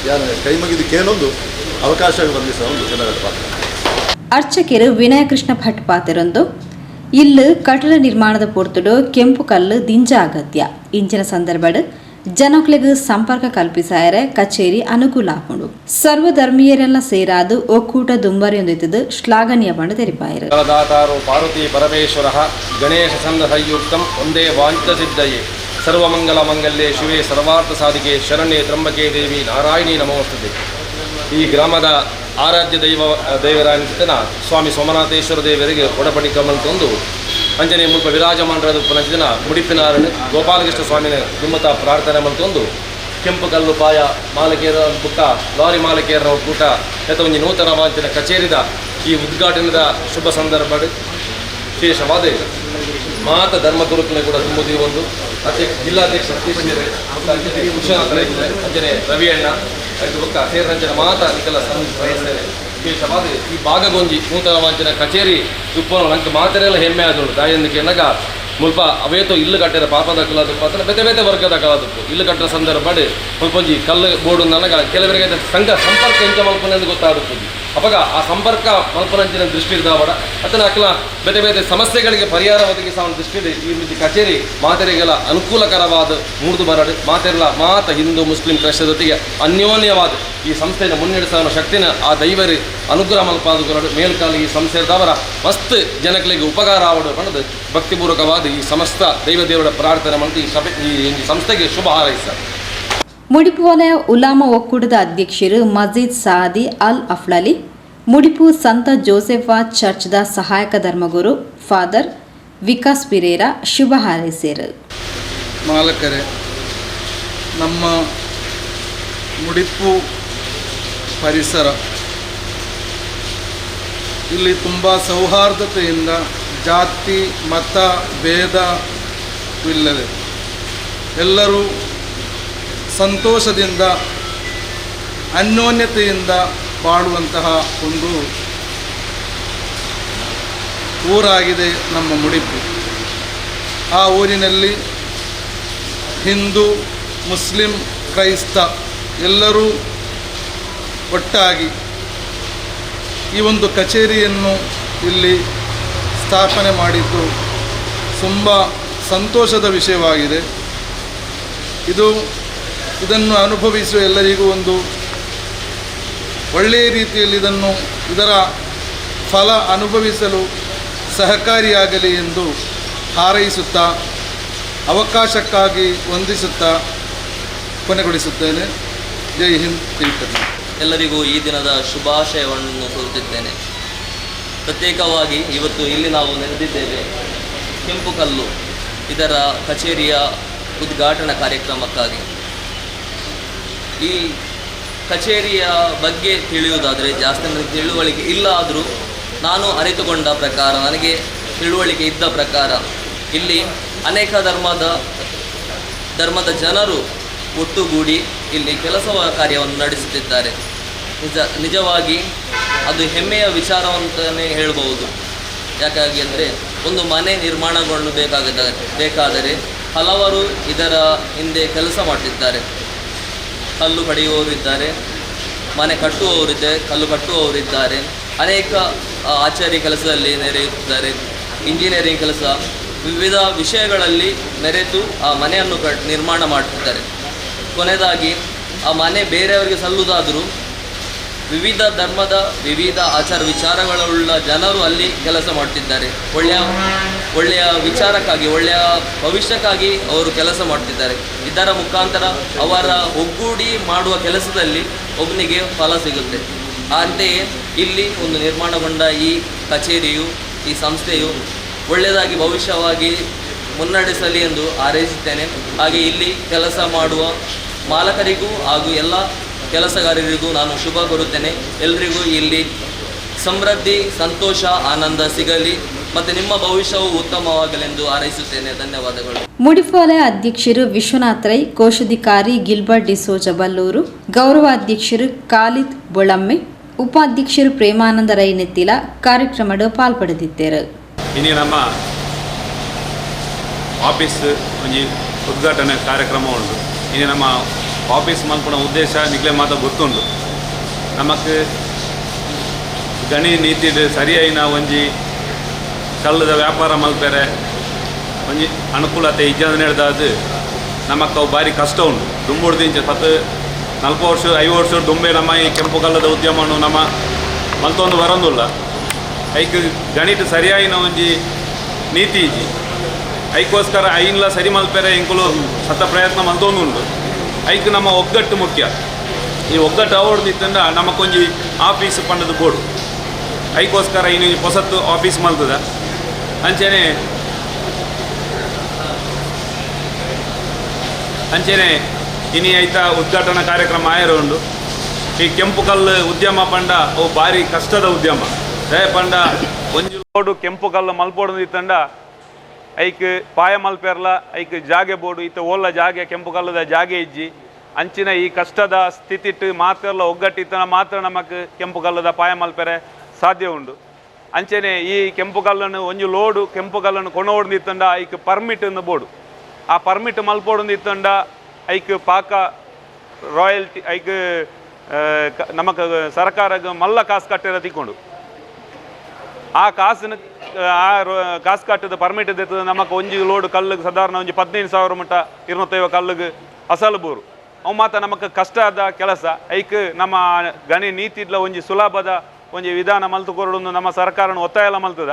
ಯಾರು ಕೈ ಮುಗಿದಕ್ಕೇನೊಂದು ಅವಕಾಶ ಬಂದಿಸ ಒಂದು ಜನರ ಪಾತ್ರ. ವಿನಯಕೃಷ್ಣ ಭಟ್ ಪಾತ್ರರೊಂದು. ಇಲ್ಲು ಕಟ್ಟಡ ನಿರ್ಮಾಣದ ಪೊರ್ತುಡು ಕೆಂಪು ಕಲ್ಲು ದಿಂಜ ಅಗತ್ಯ ಇಂಚಿನ ಸಂದರ್ಭಡ್ ಜನಕ್ಲೆಗ್ ಸಂಪರ್ಕ ಕಲ್ಪಿಸಾಯರೆ ಕಚೇರಿ ಅನುಕೂಲ ಆಪುಂಡು. ಸರ್ವಧರ್ಮೀಯರೆಲ್ಲ ಸೇರಾದು ಒಕ್ಕೂಟ ದುಂಬರಿಯೊಂದಿತ್ತದು ಶ್ಲಾಘನೀಯ ಬಂಡ ತೆರಿಪಾಯರು. ಪಾರ್ವತಿ ಪರಮೇಶ್ವರ ಗಣೇಶ ಸಂಘ ಒಂದೇ ವಾಂಚ ಸಿದ್ಧಯೇ. ಸರ್ವಮಂಗಲ ಮಂಗಲ್ಯೆ ಶಿವೇ ಸರ್ವಾರ್ಥ ಸಾಧಿಕೆ ಶರಣ್ಯೆ ತ್ರಂಬಕೆ ದೇವಿ ನಾರಾಯಣಿ ನಮೋಸ್ತುತೆ. ಈ ಗ್ರಾಮದ ಆರಾಧ್ಯ ದೈವ ದೇವರಾನಿತನ ಸ್ವಾಮಿ ಸೋಮನಾಥೇಶ್ವರ ದೇವರಿಗೆ ಒಡಪಡಿ ಕಮಲ್ ತಂದು ಅಂಜನೆ ಮುಲ್ಪ ವಿರಾಜಮಾನರಾದ ಪನಂಚಿನ ಮುಡಿಪಿನಾರಣ ಗೋಪಾಲಕೃಷ್ಣ ಸ್ವಾಮಿನ ಗುಮ್ಮತ ಪ್ರಾರ್ಥನೆ ಮಂತೊಂದು ಕೆಂಪು ಕಲ್ಲು ಪಾಯ, ಮಾಲಕೇರ ಪುಟ್ಟ, ಲಾರಿ ಮಾಲಕೇರ ಕೂಟ ಒಂದು ನೂತನ ವಾಂಚಿನ ಕಚೇರಿದ ಈ ಉದ್ಘಾಟನೆದ ಶುಭ ಸಂದರ್ಭ ವಿಶೇಷವಾದ ಮಾತ ಧರ್ಮ ಗುರುಕುಲ ಕೂಡ ತುಂಬುದಿ ಒಂದು. ಅಧ್ಯಕ್ಷ, ಜಿಲ್ಲಾಧ್ಯಕ್ಷ ಸತೀಶ್ ಮತ್ತು ಅಂಜನೆ ರವಿಯಣ್ಣ ರವಿ ಐದು ಬುಕ್ಕ ಸೇರಂಜನ ಮಾತ ನಿಖಲ ವಿಶೇಷವಾದ ಈ ಭಾಗಗೊಂಜಿ ನೂತನ ವಾಂಚನ ಕಚೇರಿ, ತುಪ್ಪನ ನಂಗೆ ಮಾತರೆಲ್ಲ ಹೆಮ್ಮೆ ಆದಳು. ತಾಯಿಯೊಂದಿಗೆ ನಗ ಮುಲ್ಪ ಅವೇತೋ ಇಲ್ಲು ಕಟ್ಟಿದ ಪಾಪದ ಕಲಾದಪ್ಪ ಅಂತ ಬೇತೆ ಬೇತೆ ವರ್ಗದ ಕಲಾದಪ್ಪು ಇಲ್ಲು ಕಟ್ಟರ ಸಂದರ್ಭ ಮುಲ್ಪೊಂಜಿ ಕಲ್ಲು ಬೋರ್ಡು ನನಗ, ಕೆಲವರಿಗೆ ಸಂಘ ಸಂಪರ್ಕ ಎಂತ ಮಲ್ಪನೆ ಗೊತ್ತಾಗುತ್ತದೆ. ಅವಾಗ ಆ ಸಂಪರ್ಕ ಮಲ್ಪನಂಚಿನ ದೃಷ್ಟಿ ಇದ್ದಾವಡ ಅತನ ಅಕಲ ಬೇರೆ ಬೇರೆ ಸಮಸ್ಯೆಗಳಿಗೆ ಪರಿಹಾರ ಒದಗಿಸ ದೃಷ್ಟಿ ಈ ರೀತಿ ಕಚೇರಿ ಮಾತೆರಿಗೆಲ್ಲ ಅನುಕೂಲಕರವಾದ ಮೂರ್ದು ಬರಡು. ಮಾತೆರಲ್ಲ ಮಾತ ಹಿಂದೂ ಮುಸ್ಲಿಂ ಕ್ರೈಸ್ತ ಜೊತೆಗೆ ಅನ್ಯೋನ್ಯವಾದ ಈ ಸಂಸ್ಥೆಯನ್ನು ಮುನ್ನಡೆಸುವ ಶಕ್ತಿನ ಆ ದೈವರಿ ಅನುಗ್ರಹ ಮಲ್ಪಾದಗಳು ಮೇಲ್ಕಾಲ ಈ ಸಂಸ್ಥೆದವರ ಮಸ್ತ್ ಜನಗಳಿಗೆ ಉಪಕಾರ ಆವಡು ಅನ್ನೋದು ಭಕ್ತಿಪೂರ್ವಕವಾದ ಈ ಸಮಸ್ತ ದೈವ ದೇವರ ಪ್ರಾರ್ಥನೆ ಮತ್ತು ಈ ಸಭೆ ಈ ಸಂಸ್ಥೆಗೆ ಶುಭ ಹಾರೈಸ್ತಾರೆ. ಮುಡಿಪು ವಲಯ ಉಲಾಮ ಒಕ್ಕೂಟದ ಅಧ್ಯಕ್ಷರು ಮಜೀದ್ ಸಾದಿ ಅಲ್ ಅಫ್ಲಲಿ, ಮುಡಿಪು ಸಂತ ಜೋಸೆಫಾ ಚರ್ಚ್ದ ಸಹಾಯಕ ಧರ್ಮಗುರು ಫಾದರ್ ವಿಕಾಸ್ ಪಿರೇರ ಶುಭ ಹಾರೈಸಿದರು. ಮಾಲಕರೇ, ನಮ್ಮ ಮುಡಿಪು ಪರಿಸರ ಇಲ್ಲಿ ತುಂಬ ಸೌಹಾರ್ದತೆಯಿಂದ ಜಾತಿ, ಮತ ಭೇದವಿಲ್ಲದೆ ಎಲ್ಲರೂ ಸಂತೋಷದಿಂದ, ಅನ್ಯೋನ್ಯತೆಯಿಂದ ಬಾಳುವಂತಹ ಒಂದು ಊರಾಗಿದೆ ನಮ್ಮ ಮುಡಿಪು. ಆ ಊರಿನಲ್ಲಿ ಹಿಂದೂ, ಮುಸ್ಲಿಂ, ಕ್ರೈಸ್ತ ಎಲ್ಲರೂ ಒಟ್ಟಾಗಿ ಈ ಒಂದು ಕಚೇರಿಯನ್ನು ಇಲ್ಲಿ ಸ್ಥಾಪನೆ ಮಾಡಿದ್ದು ತುಂಬ ಸಂತೋಷದ ವಿಷಯವಾಗಿದೆ. ಇದು ಇದನ್ನು ಅನುಭವಿಸುವ ಎಲ್ಲರಿಗೂ ಒಂದು ಒಳ್ಳೆಯ ರೀತಿಯಲ್ಲಿ ಇದನ್ನು ಇದರ ಫಲ ಅನುಭವಿಸಲು ಸಹಕಾರಿಯಾಗಲಿ ಎಂದು ಹಾರೈಸುತ್ತಾ, ಅವಕಾಶಕ್ಕಾಗಿ ವಂದಿಸುತ್ತಾ ಕೊನೆಗೊಳಿಸುತ್ತೇನೆ. ಜೈ ಹಿಂದ್, ಜೈ ಎಲ್ಲರಿಗೂ ಈ ದಿನದ ಶುಭಾಶಯವನ್ನು ಕೋರುತ್ತಿದ್ದೇನೆ ಪ್ರತ್ಯೇಕವಾಗಿ ಇವತ್ತು ಇಲ್ಲಿ ನಾವು ನೆರೆದಿದ್ದೇವೆ ಕೆಂಪು ಕಲ್ಲು ಇದರ ಕಚೇರಿಯ ಉದ್ಘಾಟನಾ ಕಾರ್ಯಕ್ರಮಕ್ಕಾಗಿ. ಈ ಕಚೇರಿಯ ಬಗ್ಗೆ ತಿಳಿಯುವುದಾದರೆ ಜಾಸ್ತಿ ಅಂದರೆ ತಿಳುವಳಿಕೆ ಇಲ್ಲ ಆದರೂ ನಾನು ಅರಿತುಕೊಂಡ ಪ್ರಕಾರ, ನನಗೆ ತಿಳುವಳಿಕೆ ಇದ್ದ ಪ್ರಕಾರ, ಇಲ್ಲಿ ಅನೇಕ ಧರ್ಮದ ಧರ್ಮದ ಜನರು ಒಟ್ಟುಗೂಡಿ ಇಲ್ಲಿ ಕೆಲಸ ಕಾರ್ಯವನ್ನು ನಡೆಸುತ್ತಿದ್ದಾರೆ. ನಿಜ, ನಿಜವಾಗಿ ಅದು ಹೆಮ್ಮೆಯ ವಿಚಾರವಂತಲೇ ಹೇಳಬಹುದು. ಯಾಕಾಗಿ ಅಂದರೆ ಒಂದು ಮನೆ ನಿರ್ಮಾಣಗೊಳ್ಳಬೇಕಾಗ ಬೇಕಾದರೆ ಹಲವರು ಇದರ ಹಿಂದೆ ಕೆಲಸ ಮಾಡುತ್ತಿದ್ದಾರೆ ಕಲ್ಲು ಪಡೆಯುವವರಿದ್ದಾರೆ ಮನೆ ಕಟ್ಟುವವರಿದ್ದಾರೆ ಕಲ್ಲು ಕಟ್ಟುವವರಿದ್ದಾರೆ. ಅನೇಕ ಆಚಾರ್ಯ ಆಚಾರಿ ಕೆಲಸದಲ್ಲಿ ನೆರೆಯುತ್ತಿದ್ದಾರೆ. ಇಂಜಿನಿಯರಿಂಗ್ ಕೆಲಸ, ವಿವಿಧ ವಿಷಯಗಳಲ್ಲಿ ಮೆರೆತು ಆ ಮನೆಯನ್ನು ಕಟ್, ನಿರ್ಮಾಣ ಮಾಡುತ್ತಿದ್ದಾರೆ ಕೊನೆಯದಾಗಿ, ಆ ಮನೆ ಬೇರೆಯವರಿಗೆ ಸಲ್ಲುವುದಾದರೂ ವಿವಿಧ ಧರ್ಮದ, ವಿವಿಧ ಆಚಾರ ವಿಚಾರಗಳುಳ್ಳ ಜನರು ಅಲ್ಲಿ ಕೆಲಸ ಮಾಡ್ತಿದ್ದಾರೆ. ಒಳ್ಳೆಯ ಒಳ್ಳೆಯ ವಿಚಾರಕ್ಕಾಗಿ, ಒಳ್ಳೆಯ ಭವಿಷ್ಯಕ್ಕಾಗಿ ಅವರು ಕೆಲಸ ಮಾಡ್ತಿದ್ದಾರೆ. ಇದರ ಮುಖಾಂತರ ಅವರ ಒಗ್ಗೂಡಿ ಮಾಡುವ ಕೆಲಸದಲ್ಲಿ ಒಬ್ಬನಿಗೆ ಫಲ ಸಿಗುತ್ತೆ. ಅಂತೆಯೇ ಇಲ್ಲಿ ಒಂದು ನಿರ್ಮಾಣಗೊಂಡ ಈ ಕಚೇರಿಯು, ಈ ಸಂಸ್ಥೆಯು ಒಳ್ಳೆಯದಾಗಿ ಭವಿಷ್ಯವಾಗಿ ಮುನ್ನಡೆಸಲಿ ಎಂದು ಹಾರೈಸುತ್ತೇನೆ. ಹಾಗೆ ಇಲ್ಲಿ ಕೆಲಸ ಮಾಡುವ ಮಾಲಕರಿಗೂ ಹಾಗೂ ಎಲ್ಲ ಕೆಲಸಗಾರರಿಗೂ ನಾನು ಶುಭ ಕೋರುತ್ತೇನೆ. ಎಲ್ರಿಗೂ ಇಲ್ಲಿ ಸಮೃದ್ಧಿ ಸಂತೋಷ ಆನಂದ ಸಿಗಲಿ. ಮತ್ತು ನಿಮ್ಮ ಭವಿಷ್ಯವು ಉತ್ತಮವಾಗಲೆಂದು ಹಾರೈಸುತ್ತೇನೆ. ಧನ್ಯವಾದಗಳು. ಮುಡಿಪಾಲಯ ಅಧ್ಯಕ್ಷರು ವಿಶ್ವನಾಥ್ ರೈ ಕೋಶಾಧಿಕಾರಿ ಗಿಲ್ಬರ್ಟ್ ಡಿಸೋಜ ಬಲ್ಲೂರು ಗೌರವಾಧ್ಯಕ್ಷರು ಖಾಲಿದ್ ಬೊಳಮ್ಮೆ ಉಪಾಧ್ಯಕ್ಷರು ಪ್ರೇಮಾನಂದ ರೈ ನೆತ್ತಿಲ ಕಾರ್ಯಕ್ರಮದ ಪಾಲ್ಪಡೆದಿದ್ದರು. ಇನ್ನು ನಮ್ಮ ಆಫೀಸ್ ಉದ್ಘಾಟನೆ ಕಾರ್ಯಕ್ರಮ ಉಂಟು ಇನ್ನು ನಮ್ಮ ಆಫೀಸ್ ಮಲ್ಪುನ ಉದ್ದೇಶ ನಿಕ್ಲೆ ಮಾತ ಗೊತ್ತುಂಡು ನಮಕ್ ಗಣಿ ನೀತಿ ಸರಿಯಾಯಿನ ಒಂಜಿ ಕಲ್ಲದ ವ್ಯಾಪಾರ ಮಲ್ಪೆರೆ ಒಂಜಿ ಅನುಕೂಲತೆ ಇಜ್ಜಂದ ನಡೆದಾದು ನಮಕ್ ಅವು ಭಾರಿ ಕಷ್ಟ ಉಂಟು. ದುಂಬುಡ್ದು ಇಂಚ ಪತ್ತು ನಲ್ಪ ವರ್ಷ, ಐದು ವರ್ಷ ದುಂಬೆ ನಮ್ಮ ಈ ಕೆಂಪು ಕಲ್ಲದ ಉದ್ಯಮವನ್ನು ನಮ್ಮ ಮಲ್ತೊಂದು ಬರೋಂದಿಲ್ಲ. ಐಕ್ ಗಣಿತ ಸರಿಯಾಯಿನ ಒಂಜಿ ನೀತಿ ಇಜ್ಜಿ ಐಕೋಸ್ಕರ ಐನ್ಲ ಸರಿ ಮಲ್ಪೆರೆ ಇಂಕುಲು ಸತ ಪ್ರಯತ್ನ ಮಲ್ತೊಂದುಂಡು ಐಕ್ ನಮ್ಮ ಒಗ್ಗಟ್ಟು ಮುಖ್ಯ. ಈ ಒಗ್ಗಟ್ಟು ನಮ್ಮ ನಮಕೊಂಜಿ ಆಫೀಸ್ ಪಂಡದ ಬೋರ್ಡ್ ಐಕೋಸ್ಕರ ಇನ್ನು ಹೊಸತ್ತು ಆಫೀಸ್ ಮಲ್ತದ. ಅಂಚೆನೆ ಅಂಚೆನೆ ಇನಿ ಐತ ಉದ್ಘಾಟನಾ ಕಾರ್ಯಕ್ರಮ ಆಯರ ಉಂಡು. ಈ ಕೆಂಪು ಕಲ್ಲು ಉದ್ಯಮ ಪಂಡ ಅವು ಭಾರಿ ಕಷ್ಟದ ಉದ್ಯಮ. ದಯ ಪಂಡ, ಒಂಜಿ ಕೆಂಪು ಕಲ್ಲು ಮಲ್ಪೋಡು ಐಕ್ ಪಾಯ ಮಲ್ಪೆರ್ಲ ಐಕ್ ಜಾಗೆ ಬೋಡು, ಇತ್ತ ಓಲ್ಲ ಜಾಗೆ, ಕೆಂಪು ಕಲ್ಲದ ಜಾಗೆ ಇಜ್ಜಿ. ಅಂಚಿನ ಈ ಕಷ್ಟದ ಸ್ಥಿತಿಟ್ಟು ಮಾತೆರ್ಲ ಒಗ್ಗಟ್ಟಿತ್ತನ, ಮಾತ್ರ ನಮಕ್ ಕೆಂಪು ಕಲ್ಲದ ಪಾಯ ಮಲ್ಪೆರೆ ಸಾಧ್ಯ ಉಂಡು. ಅಂಚೆನೆ ಈ ಕೆಂಪು ಕಲ್ಲನ್ನು ಒಂಜಿ ಲೋಡು, ಕೆಂಪು ಕಲ್ಲನ್ನು ಕೊನೋಡ್ದಿತ್ತಂಡ ಐಕ್ ಪರ್ಮಿಟ್ ಬೋಡು. ಆ ಪರ್ಮಿಟ್ ಮಲ್ಪೋಡು ಐಕ್ ಪಾಕ ರಾಯಲ್ಟಿ, ಐಕ್ ನಮಕ್ ಸರ್ಕಾರಕ್ಕೆ ಮಲ್ಲ ಕಾಸು ಕಟ್ಟಿರ ತಿಕ್ಕೊಂಡು. ಆ ಕಾಸಿನ, ಆ ಕಾಸು ಕಟ್ಟದ ಪರ್ಮಿಟ್ ಇದ್ದದ್ದು ನಮಗೆ ಒಂಜಿ ಲೋಡ್ ಕಲ್ಲಿಗೆ ಸಾಧಾರಣ ಒಂಜಿ ಹದಿನೈದು ಸಾವಿರ ಮಟ್ಟ ಇರುತ್ತೈವ ಕಲ್ಲಿಗೆ ಅಸಲು ಬೋರು. ಅವು ಮಾತ್ರ ನಮಗೆ ಕಷ್ಟ ಆದ ಕೆಲಸ. ಐಕ್ ನಮ್ಮ ಗಣಿ ನೀತಿಡ್ಲ ಒಂಜಿ ಸುಲಭದ ಒಂಜಿ ವಿಧಾನ ಮಲ್ತು ಕೊರಡೊಂದು ನಮ್ಮ ಸರ್ಕಾರನ ಒತ್ತಾಯ ಮಲ್ತದ.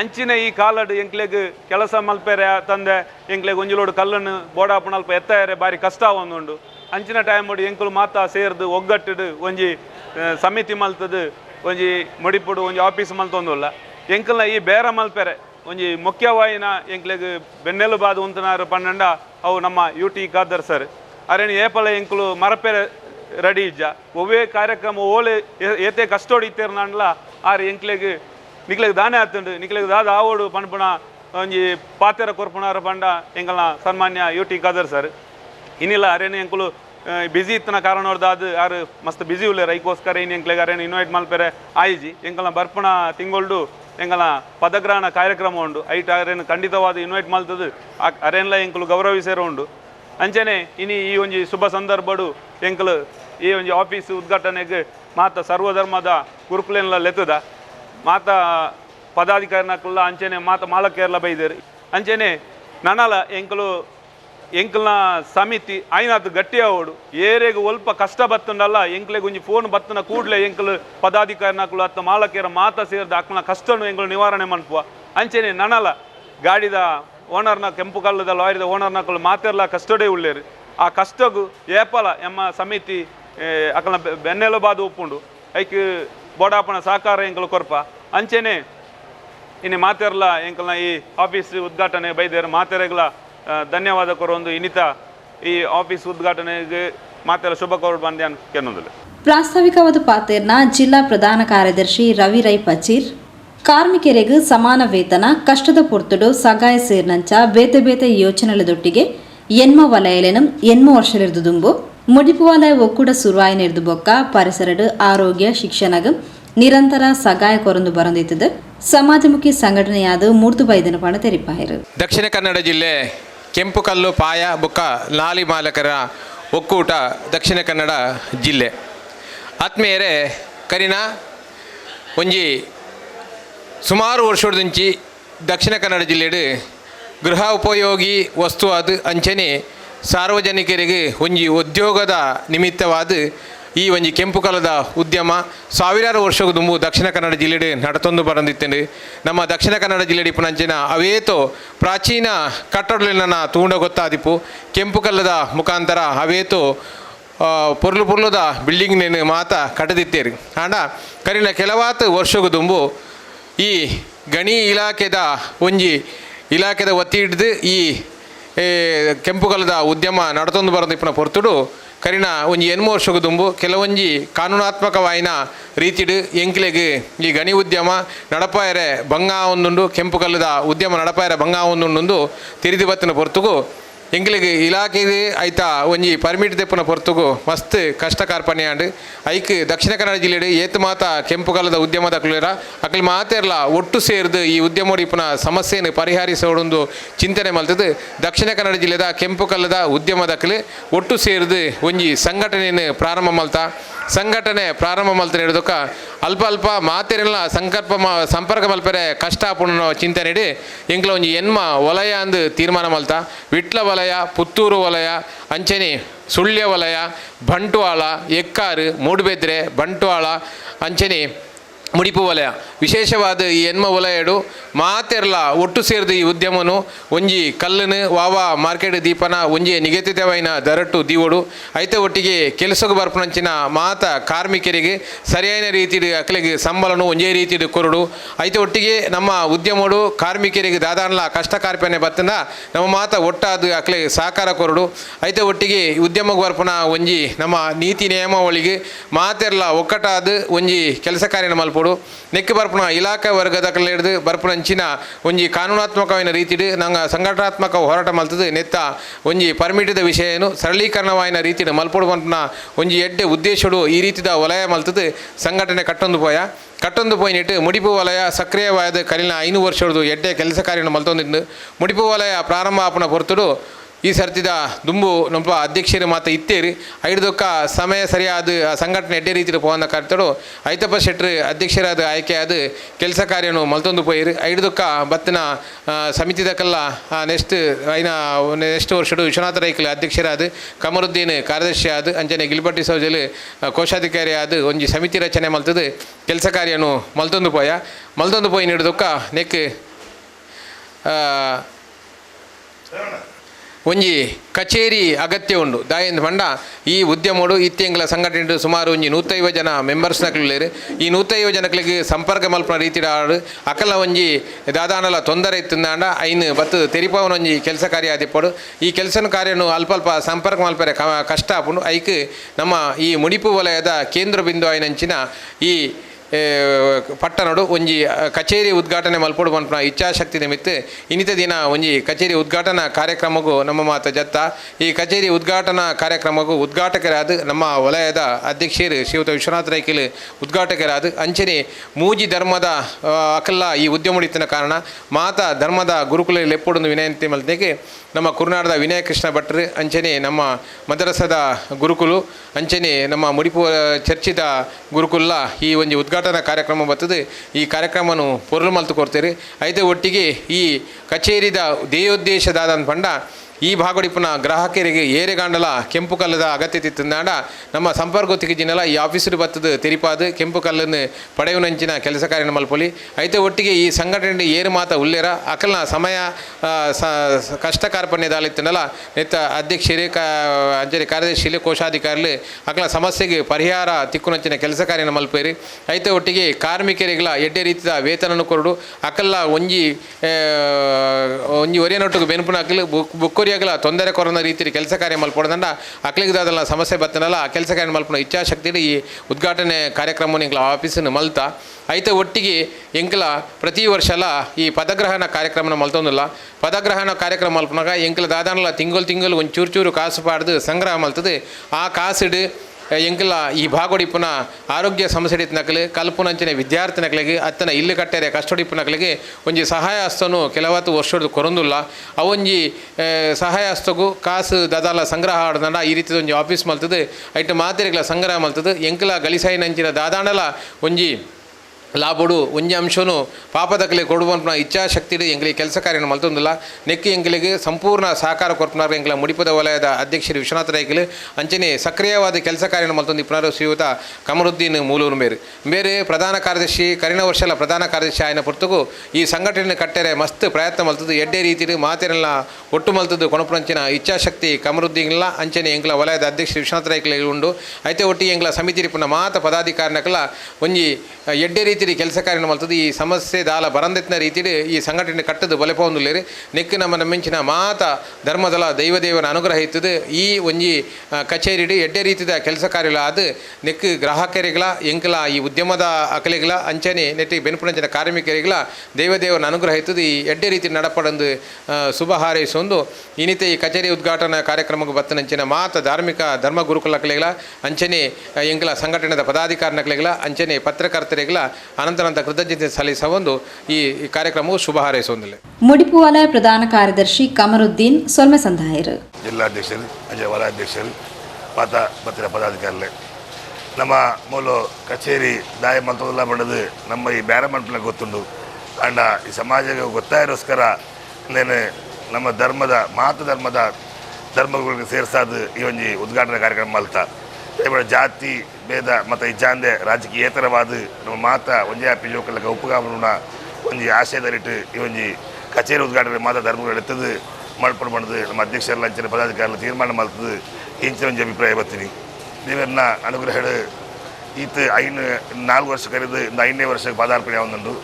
ಅಂಚಿನ ಈ ಕಾಲಡ್ ಎಂಕ್ಲೆಗ್ ಕೆಲಸ ಮಲ್ಪೆರೆ ತಂದೆ, ಎಂಕ್ಲೆಗ್ ಒಂಜಿ ಲೋಡ್ ಕಲ್ಲನ್ನು ಬೋಡಾಪುನ ಅಲ್ಪ ಎತ್ತಾಯರೆ ಬಾರಿ ಕಷ್ಟ ಒಂದುಂಡು. ಅಂಚಿನ ಟೈಮ್ ಎಂಕುಲು ಮಾತ ಸೇರ್ದು ಒಗ್ಗಟ್ಟಿಡು ಒಂಜಿ ಸಮಿತಿ ಮಲ್ತದು. ಒಂಜಿ ಮುಡಿಪುಡು, ಒಂಜಿ ಆಫೀಸ್ ಮಲ್ತೊಂದುಲ್ಲ ಎಂಕಲ್ನ ಈ ಬೇರೆ ಮಲ್ಪೆರೆ, ಒಂಜಿ ಮುಖ್ಯವಾಯಿನ ಎಂಕ್ಲೆಗ್ ಬೆನ್ನೆಲುಬಾದು ಉಂತನಾರು ಪನ್ನಂಡ, ಅವು ನಮ್ಮ ಯು ಟಿ ಖಾದರ್ ಸರ್. ಅರೇನು ಏಪಲ ಎಂಕುಲು ಮರಪೆರೆ ರೆಡಿ ಇಜ್ಜ. ಒವ್ವೇ ಕಾರ್ಯಕ್ರಮ ಓಲೆ ಏತೆ ಕಷ್ಟೋಡಿ ಇತ್ತೇರ್ನಂಡ್ಲ ಆರು ಎಂಕ್ಲೆಗ್, ನಿಕ್ಲೆಗ್ ದಾನೆ ಆತುಂಡು ನಿಕ್ಲೆಗ್ ದಾದ ಆವೋಡು ಪಣಪುಣ ಒಂಜಿ ಪಾತೆರ ಕೊರ್ಪುಣಾರು ಪಂಡ ಎಂಕಲ್ನ ಸನ್ಮಾನ್ಯ ಯು ಟಿ ಖಾದರ್ ಸರ್. ಇನ್ನಿಲ್ಲ ಅರೇನು ಎಂಕುಲು ಬಿಸಿ ಇತ್ತನ ಕಾರಣ ಅದು, ಯಾರು ಮಸ್ತ್ ಬಿಸಿ ಉಳ್ಳೇರ ಐಕೋಸ್ಕರ ಏನು ಎಂಕ್ಲೆಗಾರ ಏನು ಇನ್ವೈಟ್ ಮಲ್ಪೆರೆ ಆಯ್ಜಿ. ಎಂಕಲ್ನ ಬರ್ಪಣ ತಿಂಗೊಳ್ಡು ಎಂಕಲ್ನ ಪದಗ್ರಹಣ ಕಾರ್ಯಕ್ರಮ ಉಂಡು. ಐಟ್ ಅರೇನು ಖಂಡಿತವಾದ ಇನ್ವೈಟ್ ಮಲ್ತದು ಆ- ಅರೇನ್ಲ ಎಂಕುಲು ಗೌರವಿಸೇರ ಉಂಡು. ಅಂಚೆನೆ, ಇನಿ ಈ ಒಂಜಿ ಶುಭ ಸಂದರ್ಭಡು, ಎಂಕಲು ಈ ಒಂಜಿ ಆಫೀಸ್ ಉದ್ಘಾಟನೆಗೆ ಮಾತ ಸರ್ವಧರ್ಮದ ಕುರುಕುಲೆನ್ಲ ಲೆತ್ತದ. ಮಾತ ಪದಾಧಿಕಾರಿನಕ್ಕಲ್ಲ ಅಂಚೆನೆ ಮಾತ ಮಾಲಕೇರ್ಲ ಬೈದೇರು. ಅಂಚೆನೆ ನನಲ ಎಂಕಲು ಎಂಕಲ್ನ ಸಮಿತಿ ಐನಾತು ಗಟ್ಟಿ ಅವಳು ಏರೆಗ್ ಒಲ್ಪ ಕಷ್ಟ ಬತ್ತಂಡಲ್ಲ ಎಂಕ್ಲೆಗ್ ಒಂಜಿ ಫೋನ್ ಬತ್ತನ ಕೂಡ್ಲೆ ಎಂಕಲ್ ಪದಾಧಿಕಾರಿನಕ್ಕಲು ಅತ್ತ ಮಾಲಕೇರ ಮಾತ ಸೇರಿದ ಅಕ್ಕನ ಕಷ್ಟನು ಎಂಗಳು ನಿವಾರಣೆ ಮನ್ಪುವ. ಅಂಚೆನೆ ನನಲ ಗಾಡಿದ ಓನರ್ನ ಕೆಂಪು ಕಲ್ಲದ ಲಾರಿದ ಓನರ್ನಕ್ಕಲು ಮಾತೆರ್ಲ ಕಷ್ಟಡೇ ಉಳ್ಳೇರು. ಆ ಕಷ್ಟಗು ಏಪಲ ಎಮ್ಮ ಸಮಿತಿ ಅಕ್ಕನ ಬೆನ್ನೆಲುಬಾದು ಉಪ್ಪುಂಡು ಐಕ್ ಬೋಡಾಪನ ಸಹಕಾರ ಎಂಕಲು ಕೊರ್ಪ. ಅಂಚೆನೆ ಇನ್ನು ಮಾತೆರ್ಲ ಎಂಕಲ್ನ ಈ ಆಫೀಸ್ ಉದ್ಘಾಟನೆ ಬೈದೇರು ಮಾತೆರೆಗ್ಲ ಆ, ಧನ್ಯವಾದ ಕೊರೊಂದು ಇನ್ನಿತ ಈ ಆಫೀಸ್ ಉದ್ಘಾಟನೆಗೆ ಮಾತೆರ ಶುಭ ಕೋರ್ ಬಂದೆ ಪ್ರಾಸ್ತಾವಿಕವಾದ ಪಾತೆರ್ನ ಜಿಲ್ಲಾ ಪ್ರಧಾನ ಕಾರ್ಯದರ್ಶಿ ರವಿ ರೈ ಪಚೀರ್ ಕಾರ್ಮಿಕರಿಗೆ ಸಮಾನ ವೇತನ ಕಷ್ಟದ ಪೊರ್ತುಡು ಸಗಾಯ ಸೇರ್ನಂಚ ಬೇತೆ ಬೇತೆ ಯೋಚನೆಲದೊಟ್ಟಿಗೆ ಎನ್ಮ ವಲಯಲೆನಂ ಎನ್ಮ ವರ್ಷಲಿರ್ದು ದುಂಬು ಮುಡಿಪು ವಲಯ ಒಕ್ಕೂಟ ಸುರುವಾಯಿನಿರ್ದು ಬೊಕ್ಕ ಪರಿಸರಡು ಆರೋಗ್ಯ ಶಿಕ್ಷಣಗ ನಿರಂತರ ಸಗಾಯ ಕೊರಂದು ಬರಂದಿತ್ತದು ಸಮಾಜಮುಖಿ ಸಂಘಟನೆಯಾದ ಮೂರ್ತು ಬೈದನ ಪಣ ತೆರಿಪಾಯರು. ದಕ್ಷಿಣ ಕನ್ನಡ ಜಿಲ್ಲೆ ಕೆಂಪುಕಲ್ಲು ಪಾಯ ಬುಕ್ಕ ಲಾಲಿ ಮಾಲಕರ ಒಕ್ಕೂಟ ದಕ್ಷಿಣ ಕನ್ನಡ ಜಿಲ್ಲೆ. ಆತ್ಮೀಯರೇ, ಕರಿನ, ಒಂಜಿ ಸುಮಾರು ವರ್ಷದಿಂಚಿ ದಕ್ಷಿಣ ಕನ್ನಡ ಜಿಲ್ಲೆಡು ಗೃಹ ಉಪಯೋಗಿ ವಸ್ತು ಅದು ಅಂಚನೆ ಸಾರ್ವಜನಿಕರಿಗೆ ಒಂಜಿ ಉದ್ಯೋಗದ ನಿಮಿತ್ತವಾದ ಈ ಒಂಜಿ ಕೆಂಪು ಕಲದ ಉದ್ಯಮ ಸಾವಿರಾರು ವರ್ಷಕ್ಕೂ ದುಂಬು ದಕ್ಷಿಣ ಕನ್ನಡ ಜಿಲ್ಲೆಡೆ ನಡತೊಂದು ಬರಂದಿತ್ತೇನೆ. ನಮ್ಮ ದಕ್ಷಿಣ ಕನ್ನಡ ಜಿಲ್ಲೆಡೆ ಇಪ್ಪನಂಚಿನ ಅವೇತೋ ಪ್ರಾಚೀನ ಕಟ್ಟಡಲಿನ ತೂಂಡ ಗೊತ್ತಾದಿಪ್ಪು. ಕೆಂಪು ಕಲ್ಲದ ಮುಖಾಂತರ ಅವೇತೋ ಪೊರ್ಲು ಪೊರ್ಲುದ ಬಿಲ್ಡಿಂಗ್ ನೇನು ಮಾತ ಕಟ್ಟದಿತ್ತೇರಿ. ಆಂಡ ಕರಿನ ಕೆಲವಾತು ವರ್ಷಗು ದುಂಬು ಈ ಗಣಿ ಇಲಾಖೆದ ಒಂಜಿ ಇಲಾಖೆದ ಒತ್ತಿ ಹಿಡಿದು ಈ ಕೆಂಪು ಕಲ್ಲದ ಉದ್ಯಮ ನಡತೊಂದು ಬರೋದಿಪ್ಪನ ಪೊರ್ತುಡು ಕರಿನ, ಒಂಜಿ ಎನ್ಮೋರ್ ತುಂಬು ಕೆಲವೊಂಜಿ ಕಾನೂನಾತ್ಮಕವಾಯಿನ ರೀತಿಡ್ ಎಂಕ್ಲೆಗ್. ಈ ಗಣಿ ಉದ್ಯಮ ನಡಪಾಯರೆ ಭಂಗ ಒಂದುಂಡು ಕೆಂಪು ಕಲ್ಲದ ಉದ್ಯಮ ನಡಪಾಯರೆ ಭಂಗ ಒಂದುಂಡು ತಿರಿದಿ ಬತ್ತಿನ ಪೊರ್ತುಗು ಎಂಕ್ಲೆಗ್ ಇಲಾಖೆ ಐತ ಒಂಜಿ ಪರ್ಮಿಟ್ ದೆಪ್ಪುನ ಪೊರ್ತುಗು, ಮಸ್ತ್ ಕಷ್ಟ ಆಂಡ್ ಐಕ್ ದಕ್ಷಿಣ ಕನ್ನಡ ಜಿಲ್ಲೆಡ್ ಏತ್ ಮಾತ ಕೆಂಪು ಕಲ್ಲದ ಉದ್ಯಮದ ಕುಲೇರ, ಅಕ್ಲಿ ಮಾತೆರ್ಲ ಒಟ್ಟು ಸೇರ್ದು ಈ ಉದ್ಯಮ ಇಪ್ಪುನ ಸಮಸ್ಯೆಯನ್ನು ಪರಿಹರಿಸೋಡೊಂದು ಚಿಂತನೆ ಮಲ್ತದು ದಕ್ಷಿಣ ಕನ್ನಡ ಜಿಲ್ಲೆದ ಕೆಂಪು ಕಲ್ಲದ ಉದ್ಯಮದಕ್ಲೆ ಒಟ್ಟು ಸೇರಿದು ಒಂಜಿ ಸಂಘಟನೆಯನ್ನು ಪ್ರಾರಂಭ ಮಲ್ತ. ಸಂಘಟನೆ ಪ್ರಾರಂಭ ಮಲ್ತನೆ ಹಿಡಿದಕ್ಕ ಅಲ್ಪ ಅಲ್ಪ ಮಾತೆರೆಲ್ಲ, ಸಂಕಲ್ಪ ಸಂಪರ್ಕ ಮಲ್ಪರೆ ಕಷ್ಟ ಆಪುಣ ಚಿಂತನೆ ಇಡಿ ಎಂಕ್ಲ ಒಂಜಿ ಎನ್ಮ ವಲಯ ಅಂದು ತೀರ್ಮಾನ ಮಲ್ತ. ವಿಟ್ಲ ವಲಯ, ಪುತ್ತೂರು ವಲಯ, ಅಂಚನೆ ಸುಳ್ಯ ವಲಯ, ಬಂಟ್ವಾಳ, ಎಕ್ಕಾರು, ಮೂಡುಬೆದ್ರೆ, ಬಂಟ್ವಾಳ, ಅಂಚನೆ ಮುಡಿಪು ವಲಯ. ವಿಶೇಷವಾದ ಈ ಎನ್ಮ ವಲಯಡು ಮಾತೆರ್ಲ ಒಟ್ಟು ಸೇರಿದ ಈ ಉದ್ಯಮನು ಒಂಜಿ ಕಲ್ಲನು, ವಾವ, ಮಾರ್ಕೆಟ್ ದೀಪನ, ಒಂಜಿ ನಿಗದಿತವೈನ ದರಟ್ಟು ದೀವಡು. ಐತೆ ಒಟ್ಟಿಗೆ ಕೆಲಸಕ್ಕೆ ಬರ್ಪಣಂಚಿನ ಮಾತ ಕಾರ್ಮಿಕರಿಗೆ ಸರಿಯಾದ ರೀತಿ ಅಕ್ಲಿಗೆ ಸಂಬಳನು ಒಂಜೇ ರೀತಿಯ ಕೊರಡು. ಐತೆ ಒಟ್ಟಿಗೆ ನಮ್ಮ ಉದ್ಯಮಡು ಕಾರ್ಮಿಕರಿಗೆ ದಾದಾನ್ಲ ಕಷ್ಟ ಕಾರ್ಪನೆ ಬತ್ತಂದ ನಮ್ಮ ಮಾತ ಒಟ್ಟಾದ ಅಕ್ಲಿಗೆ ಸಹಕಾರ ಕೊರಡು. ಐತೆ ಒಟ್ಟಿಗೆ ಉದ್ಯಮಕ್ಕೆ ಬರ್ಪಣ ಒಂಜಿ ನಮ್ಮ ನೀತಿ ನಿಯಮಾವಳಿಗೆ ಮಾತೆರ್ಲ ಒಕ್ಕಟಾದ ಒಂಜಿ ಕೆಲಸ ಕಾರ್ಯನ ಮಲ್ಪಡು ನೆಕ್ಕೆ ಬರ್ಪುನ ಇಲಾಖೆ ವರ್ಗದ ಹಿಡಿದು ಬರ್ಪುನಂಚಿನ ಒಂಜಿ ಕಾನೂನಾತ್ಮಕವಿನ ರೀತಿಡ್ ನಂಗೆ ಸಂಘಟನಾತ್ಮಕ ಹೋರಾಟ ಮಲ್ತದು. ನೆತ್ತ ಒಂಜಿ ಪರ್ಮಿಟದ ವಿಷಯನು ಸರಳೀಕರಣವಾಯಿನ ರೀತಿಡ್ ಮಲ್ಪಡು ಬಂಪುನ ಒಂಜಿ ಎಡ್ಡೆ ಉದ್ದೇಶಡು ಈ ರೀತಿದ ವಲಯ ಮಲ್ತದು. ಸಂಘಟನೆ ಕಟ್ಟೊಂದು ಪೋಯ. ಕಟ್ಟೊಂದು ಪೋಯಿನಿಟ್ಟು ಮುಡಿಪು ವಲಯ ಸಕ್ರಿಯವಾದ ಕಲಿನ ಐನೂರು ವರ್ಷದ್ದು ಎಡ್ಡೆ ಕೆಲಸ ಕಾರ್ಯವನ್ನು ಮಲ್ತೊಂದಿದ್ದು. ಮುಡಿಪು ವಲಯ ಪ್ರಾರಂಭ ಆಪನ ಹೊರತುಡು ಈ ಸರ್ತಿದ ದುಂಬು ನಮ್ಮ ಅಧ್ಯಕ್ಷರು ಮಾತ ಇತ್ತೇರಿ. ಐಡ್ದೊಕ್ಕ ಸಮಯ ಸರಿಯಾದ ಸಂಘಟನೆ ಎಡ್ಡೆ ರೀತಿಯಲ್ಲಿ ಪೋವನ್ನ ಕರ್ತಡು ಐತಪ್ಪ ಶೆಟ್ರು ಅಧ್ಯಕ್ಷರಾದ ಆಯ್ಕೆಯಾದ ಕೆಲಸ ಕಾರ್ಯನು ಮಲ್ತೊಂದು ಪೋಯಿರಿ. ಐಡ್ದೊಕ್ಕ ಬತ್ತಿನ ಸಮಿತಿದಕ್ಕೆಲ್ಲ ನೆಕ್ಸ್ಟ್, ಐನ, ನೆಕ್ಸ್ಟ್ ವರ್ಷಡು ವಿಶ್ವನಾಥ ರೈಕಲ್ ಅಧ್ಯಕ್ಷರಾದ ಕಮರುದ್ದೀನ್ ಕಾರ್ಯದರ್ಶಿ ಆದ ಅಂಜನೆ ಗಿಲ್ಬಟ್ಟಿ ಸೌಜಲ್ ಕೋಶಾಧಿಕಾರಿ ಆದ ಒಂಜಿ ಸಮಿತಿ ರಚನೆ ಮಲ್ತದು. ಕೆಲಸ ಕಾರ್ಯನು ಮಲ್ತೊಂದು ಪೋಯ. ಮಲ್ತೊಂದು ಪೋಯಿ ನೀಡಿದೊಕ್ಕ ನೆಕ್ ಒಂಜಿ ಕಚೇರಿ ಅಗತ್ಯ ಉಂಡು. ದಾಯಿಂದ ಪಂಡ ಈ ಉದ್ಯಮಡು ಇತ್ತೆಂಗ್ಲ ಸಂಘಟನೆ ಸುಮಾರು ಒಂಜಿ ನೂತೈವ ಜನ ಮೆಂಬರ್ಸ್ನಕ್ಲೇರು ಈ ನೂತೈವ ಜನಕ್ಲಿಗೆ ಸಂಪರ್ಕ ಮಲ್ಪನ ರೀತಿಡ ಆಡು. ಅಕಲ ಒಂಜಿ ದಾದಾನಲ ತೊಂದರೆ ಇತ್ತಂದಾಂಡ ಐನ್ ಬತ್ತು ತೆರಿಪವನ ಒಂಜಿ ಕೆಲಸ ಕಾರ್ಯ ಆದಿಪ್ಪಡು. ಈ ಕೆಲಸನ ಕಾರ್ಯನು ಅಲ್ಪ ಅಲ್ಪ ಸಂಪರ್ಕ ಮಲ್ಪರೆ ಕಷ್ಟ ಆಪುಂಡು. ಐಕ್ ನಮ್ಮ ಈ ಮುಡಿಪು ವಲಯದ ಕೇಂದ್ರ ಬಿಂದು ಆಯ್ನಂಚಿನ ಈ ಪಟ್ಟಣಡು ಒಂಜಿ ಕಚೇರಿ ಉದ್ಘಾಟನೆ ಮಲ್ಪೊಡು ಪನ್ಪುನ ಇಚ್ಛಾಶಕ್ತಿ ನಿಮಿತ್ತ ಇನ್ನಿತ ದಿನ ಒಂಜಿ ಕಚೇರಿ ಉದ್ಘಾಟನಾ ಕಾರ್ಯಕ್ರಮಗೂ ನಮ್ಮ ಮಾತ ಜತ್ತ. ಈ ಕಚೇರಿ ಉದ್ಘಾಟನಾ ಕಾರ್ಯಕ್ರಮಗೂ ಉದ್ಘಾಟಕರಾದ ನಮ್ಮ ವಲಯದ ಅಧ್ಯಕ್ಷರು ಶ್ರೀಯುತ ವಿಶ್ವನಾಥ ರೈಕಿಲ್ ಉದ್ಘಾಟಕರಾದ. ಅಂಚನೆ ಮೂಜಿ ಧರ್ಮದ ಅಕಲ್ಲ ಈ ಉದ್ಯಮಡಿತ್ತಿನ ಕಾರಣ ಮಾತ ಧರ್ಮದ ಗುರುಕುಲ ಲೆಪ್ಪೊಡು ವಿನಯಂತಿ ಮಲ್ತೆಗೆ ನಮ್ಮ ಕುರುನಾಡದ ವಿನಯ ಕೃಷ್ಣ ಭಟ್ರು, ಅಂಚನೆ ನಮ್ಮ ಮದರಸದ ಗುರುಕುಲು, ಅಂಚನೆ ನಮ್ಮ ಮುಡಿಪು ಚರ್ಚಿದ ಗುರುಕುಲ್ಲ ಈ ಒಂದು ಉದ್ಘಾಟನಾ ಕಾರ್ಯಕ್ರಮ ಬರ್ತದೆ. ಈ ಕಾರ್ಯಕ್ರಮವನ್ನು ಪೊರ್ಲು ಮಲ್ತು ಕೊಡ್ತೇವೆ. ಐತೆ ಒಟ್ಟಿಗೆ ಈ ಕಚೇರಿದ ಧ್ಯೇಯೋದ್ದೇಶದಾದ ಪಂಡ ಈ ಭಾಗಡಿಪ್ಪನ ಗ್ರಾಹಕರಿಗೆ ಏರೆಗಾಂಡಲ ಕೆಂಪು ಕಲ್ಲದ ಅಗತ್ಯತೆ ತಿಂದಾಂಡ ನಮ್ಮ ಸಂಪರ್ಕ ಜಿನಲ ಈ ಆಫೀಸರು ಬತ್ತದ ತೆರಿಪಾದ ಕೆಂಪು ಕಲ್ಲನ್ನು ಪಡೆಯುವಂಚಿನ ಕೆಲಸ ಕಾರ್ಯ ಮಲ್ಪೊಲಿ ಐತೆ ಒಟ್ಟಿಗೆ ಈ ಸಂಘಟನೆ ಏರು ಮಾತ ಉಲ್ಲೇರ, ಅಕಲ್ನ ಸಮಯ ಕಷ್ಟ ಕಾರ್ಪಣ್ಯದಾಲಿತ್ತನಲ್ಲ ನೆತ್ತ ಅಧ್ಯಕ್ಷರೇ, ಕ, ಅಂಜರಿ ಕಾರ್ಯದರ್ಶಿಲಿ, ಕೋಶಾಧಿಕಾರಿಲಿ ಅಕಲ ಸಮಸ್ಯೆಗೆ ಪರಿಹಾರ ತಿಕ್ಕುನಂಚಿನ ಕೆಲಸ ಕಾರ್ಯನ ಮಲ್ಪೇರಿ ಐತೆ ಒಟ್ಟಿಗೆ ಕಾರ್ಮಿಕರಿಗಳ ಎಡ್ಡೆ ರೀತಿಯ ವೇತನನು ಕೊರಡು ಅಕಲ್ಲ ಒಂಜಿ ಒಂಜಿ ಒರಿಯನೊಟ್ಟಿಗೆ ಬೆನ್ಪುನ ಅಕಲ್ ಬುಕ್ ಬುಕ್ಕೊರಿಯಾಗಲ ತೊಂದರೆ ಕೊರೋನ ರೀತಿಯಲ್ಲಿ ಕೆಲಸ ಕಾರ್ಯ ಮಲ್ಪೊಡದಂಡ ಅಕ್ಲಿಗದಾದಲ್ಲ ಸಮಸ್ಯೆ ಬತ್ತನಲ್ಲ ಆ ಕೆಲಸ ಕಾರ್ಯ ಮಲ್ಪನ ಇಚ್ಛಾಶಕ್ತಿ ಈ ಉದ್ಘಾಟನೆ ಕಾರ್ಯಕ್ರಮ ಇಂಗ್ಲ ಆಫೀಸನ್ನು ಮಲ್ತ. ಐತೆ ಒಟ್ಟಿಗೆ ಎಂಕ್ಲ ಪ್ರತಿ ವರ್ಷಲ ಈ ಪದಗ್ರಹಣ ಕಾರ್ಯಕ್ರಮನ ಮಲ್ತೊಂದಿಲ್ಲ. ಪದಗ್ರಹಣ ಕಾರ್ಯಕ್ರಮ ಮಲ್ಪನಾಗ ಎಂಕ್ಲ ದಾದಾನಲ್ಲ ತಿಂಗಳು ತಿಂಗಳು ಒಂದು ಚೂರು ಚೂರು ಕಾಸು ಪಾಡ್ದು ಸಂಗ್ರಹ ಮಲ್ತದೆ. ಆ ಕಾಸಿಡು ಎಂಕಲ ಈ ಭಾಗೊಡಿಪ್ಪುನ ಆರೋಗ್ಯ ಸಮಸ್ಯೆ ನಕಲು, ಕಲ್ಪುನಂಚಿನ ವಿದ್ಯಾರ್ಥಿ ನಕಲಿಗೆ, ಅತ್ತನ ಇಲ್ಲು ಕಟ್ಟೆರೆ ಕಷ್ಟಡಿಪ್ಪು ನಕಲಿಗೆ, ಒಂಜಿ ಸಹಾಯ ಹಸ್ತನು ಕೆಲವತ್ತು ವರ್ಷದ ಕೊರೊಂದುಲ್ಲ. ಅವೊಂಜಿ ಸಹಾಯ ಹಸ್ತಗೂ ಕಾಸು ದದಾಲ ಸಂಗ್ರಹ ಆಡ್ದಂಡ ಈ ರೀತಿದ ಒಂಜಿ ಆಫೀಸ್ ಮಲ್ತದೆ, ಐಟ್ ಮಾತ್ರೆಗಳ ಸಂಗ್ರಹ ಮಲ್ತದೆ ಎಂಕಲ ಗಳಿಸಾಯಿನಂಚಿನ ದಾದಾಂಡಲ ಒಂಜಿ ಲಾಭಡು ಒಂಜಿ ಅಂಶನು ಪಾಪದಕಲೆ ಕೊಡುವಂತ ಇಚ್ಛಾಶಕ್ತಿ ಎಂಗ್ಲಿ ಕೆಲಸ ಕಾರ್ಯ ಮಲ್ತೊಂದಿಲ್ಲ. ನೆಕ್ಕಿ ಎಂಗ್ಲಿಗೆ ಸಂಪೂರ್ಣ ಸಹಕಾರ ಕೊರ್ಪುನಾರ ಎಂಗ್ಲ ಮುಡಿಪದ ವಲಯದ ಅಧ್ಯಕ್ಷರು ವಿಶ್ವನಾಥ ರೈಕಲು ಅಂಚನೆ ಸಕ್ರಿಯವಾದ ಕೆಲಸ ಕಾರ್ಯ ಮಲ್ತೊಂದು ಇಪ್ಪನಾರು ಶ್ರೀಯುತ ಕಮರುದ್ದೀನ್ ಮೂಲೂರು ಮೇರು. ಬೇರೆ ಪ್ರಧಾನ ಕಾರ್ಯದರ್ಶಿ, ಕರಿಣ ವರ್ಷಲ ಪ್ರಧಾನ ಕಾರ್ಯದರ್ಶಿ ಆಯ್ನ ಪುರ್ತಕು ಈ ಸಂಘಟನೆ ಕಟ್ಟರೆ ಮಸ್ತ್ ಪ್ರಯತ್ನ ಮಲ್ತದ್ದು ಎಡ್ಡೆ ರೀತಿಯಲ್ಲಿ ಮಾತಿನೆಲ್ಲ ಒಟ್ಟು ಮಲ್ತದ್ದು ಕೊಣಪುರಂಚಿನ ಇಚ್ಛಾಶಕ್ತಿ ಕಮರುದ್ದೀನ್ಲ ಅಂಚನೆ ಎಂಗ್ಲ ವಲಯದ ಅಧ್ಯಕ್ಷ ವಿಶ್ವನಾಥ ರೈಕಲ್ ಉಂಡು. ಐತೆ ಒಟ್ಟಿಗೆ ಎಂಗ್ಲ ಸಮಿತಿ ಪುನಃ ಮಾತ ಪದಾಧಿಕಾರಿನಕಲ ಒಂಜಿ ಎಡ್ಡೆ ರೀತಿ ರೀತಿ ಕೆಲಸ ಕಾರ್ಯ ಮಾಡ್ತದೆ. ಈ ಸಮಸ್ಯೆ ದಾಲ ಬರಂದೆತ್ತಿನ ರೀತಿಯಲ್ಲಿ ಈ ಸಂಘಟನೆ ಕಟ್ಟದು ಬಲೆಪೊಂದುಲ್ಲೇರಿ ನೆಕ್ ನಮ್ಮ ಮಿಂಚಿನ ಮಾತ ಧರ್ಮದಲ ದೈವದೇವನ ಅನುಗ್ರಹ ಇತ್ತದು. ಈ ಒಂಜಿ ಕಚೇರಿಡಿ ಎಡ್ಡೆ ರೀತಿಯ ಕೆಲಸ ಕಾರ್ಯಗಳ ಅದು ನೆಕ್ಕು ಗ್ರಾಹಕರಿಗಳ ಎಂಕಲ ಈ ಉದ್ಯಮದ ಅಕಲಿಗಳ ಅಂಚನೆ ನೆಟ್ಟಿ ಬೆನ್ಪುಣಂಚಿನ ಕಾರ್ಮಿಕರಿಗಳ ದೈವದೇವನ ಅನುಗ್ರಹ ಇತ್ತದು. ಈ ಎಡ್ಡೆ ರೀತಿ ನಡಪಡಂದು ಶುಭ ಹಾರೈಸೊಂದು. ಇನ್ನಿತ ಈ ಕಚೇರಿ ಉದ್ಘಾಟನಾ ಕಾರ್ಯಕ್ರಮಕ್ಕೆ ಬತ್ತನಂಚಿನ ಮಾತ ಧಾರ್ಮಿಕ ಧರ್ಮ ಗುರುಕುಲ ಗುರುಕುಲಕಲೆಗಳ ಅಂಚನೆ ಎಂಕಲ ಸಂಘಟನೆದ ಪದಾಧಿಕಾರಿಗಳ ಅಂಚನೆ ಪತ್ರಕರ್ತರಿಗಳ ಅನಂತನಂತ ಕೃತಜ್ಞತೆ ಸಲ್ಲಿಸವೊಂದು ಈ ಈ ಕಾರ್ಯಕ್ರಮವು ಶುಭ ಹಾರೈಸೊಂದಿಲ್ಲ ಮುಡಿಪು ವಲಯ ಪ್ರಧಾನ ಕಾರ್ಯದರ್ಶಿ ಕಮರುದ್ದೀನ್ ಸೊಲ್ಮೆ ಸಂದಾಯರು ಜಿಲ್ಲಾಧ್ಯಕ್ಷರು ಅಜಯ ವಲಯಾಧ್ಯಕ್ಷರು ಪಾತ ಪತ್ರ ಪದಾಧಿಕಾರಿಗಳೇ. ನಮ್ಮ ಮೂಲ ಕಚೇರಿ ದಾಯ ಮಂತ್ರದಲ್ಲ ಮಾಡೋದು ನಮ್ಮ ಈ ಬ್ಯಾರ ಮಂಟಲ ಗೊತ್ತುಂಡು ಅಂಡ ಈ ಸಮಾಜಕ್ಕೆ ಗೊತ್ತಾಯಿರೋಸ್ಕರ ನೇನು ನಮ್ಮ ಧರ್ಮದ ಮಾತು ಧರ್ಮದ ಧರ್ಮಗಳಿಗೆ ಸೇರಿಸಾದ ಈ ಒಂದು ಉದ್ಘಾಟನಾ ಕಾರ್ಯಕ್ರಮ ಮಲ್ತ ಇವರ ಜಾತಿ, ಭೇದ ಮತ್ತು ರಾಜಕೀಯ ರಾಜಕೀಯೇತರವಾದ ನಮ್ಮ ಮಾತ ಒಂಜೇ ಆ ಜೋಕಲ್ಲಕ ಉಪಗಾಮನ ಒಂಜಿ ಆಶಯದಲ್ಲಿಟ್ಟು ಈ ಒಂಜಿ ಕಚೇರಿ ಉದ್ಘಾಟನೆ ಮಾತ ಧರ್ಮಗಳು ಎತ್ತದು ಮಲ್ಪಡು ಮಾಡಿದು ನಮ್ಮ ಅಧ್ಯಕ್ಷರೆಲ್ಲ ಅಂಚಿನ ಪದಾಧಿಕಾರಿಗಳು ತೀರ್ಮಾನ ಮಾಡ್ತದೆ ಇಂಚಿನ ಒಂಜಿ ಅಭಿಪ್ರಾಯ ಬರ್ತೀನಿ. ನೀವೆನ್ನ ಅನುಗ್ರಹ ಈತ ಐನು, ನಾಲ್ಕು ವರ್ಷ ಕರೆದು ಇಂದ ಐದನೇ ವರ್ಷಕ್ಕೆ ಪದಾರ್ಪಣೆ ಆವೊಂದುಂಡು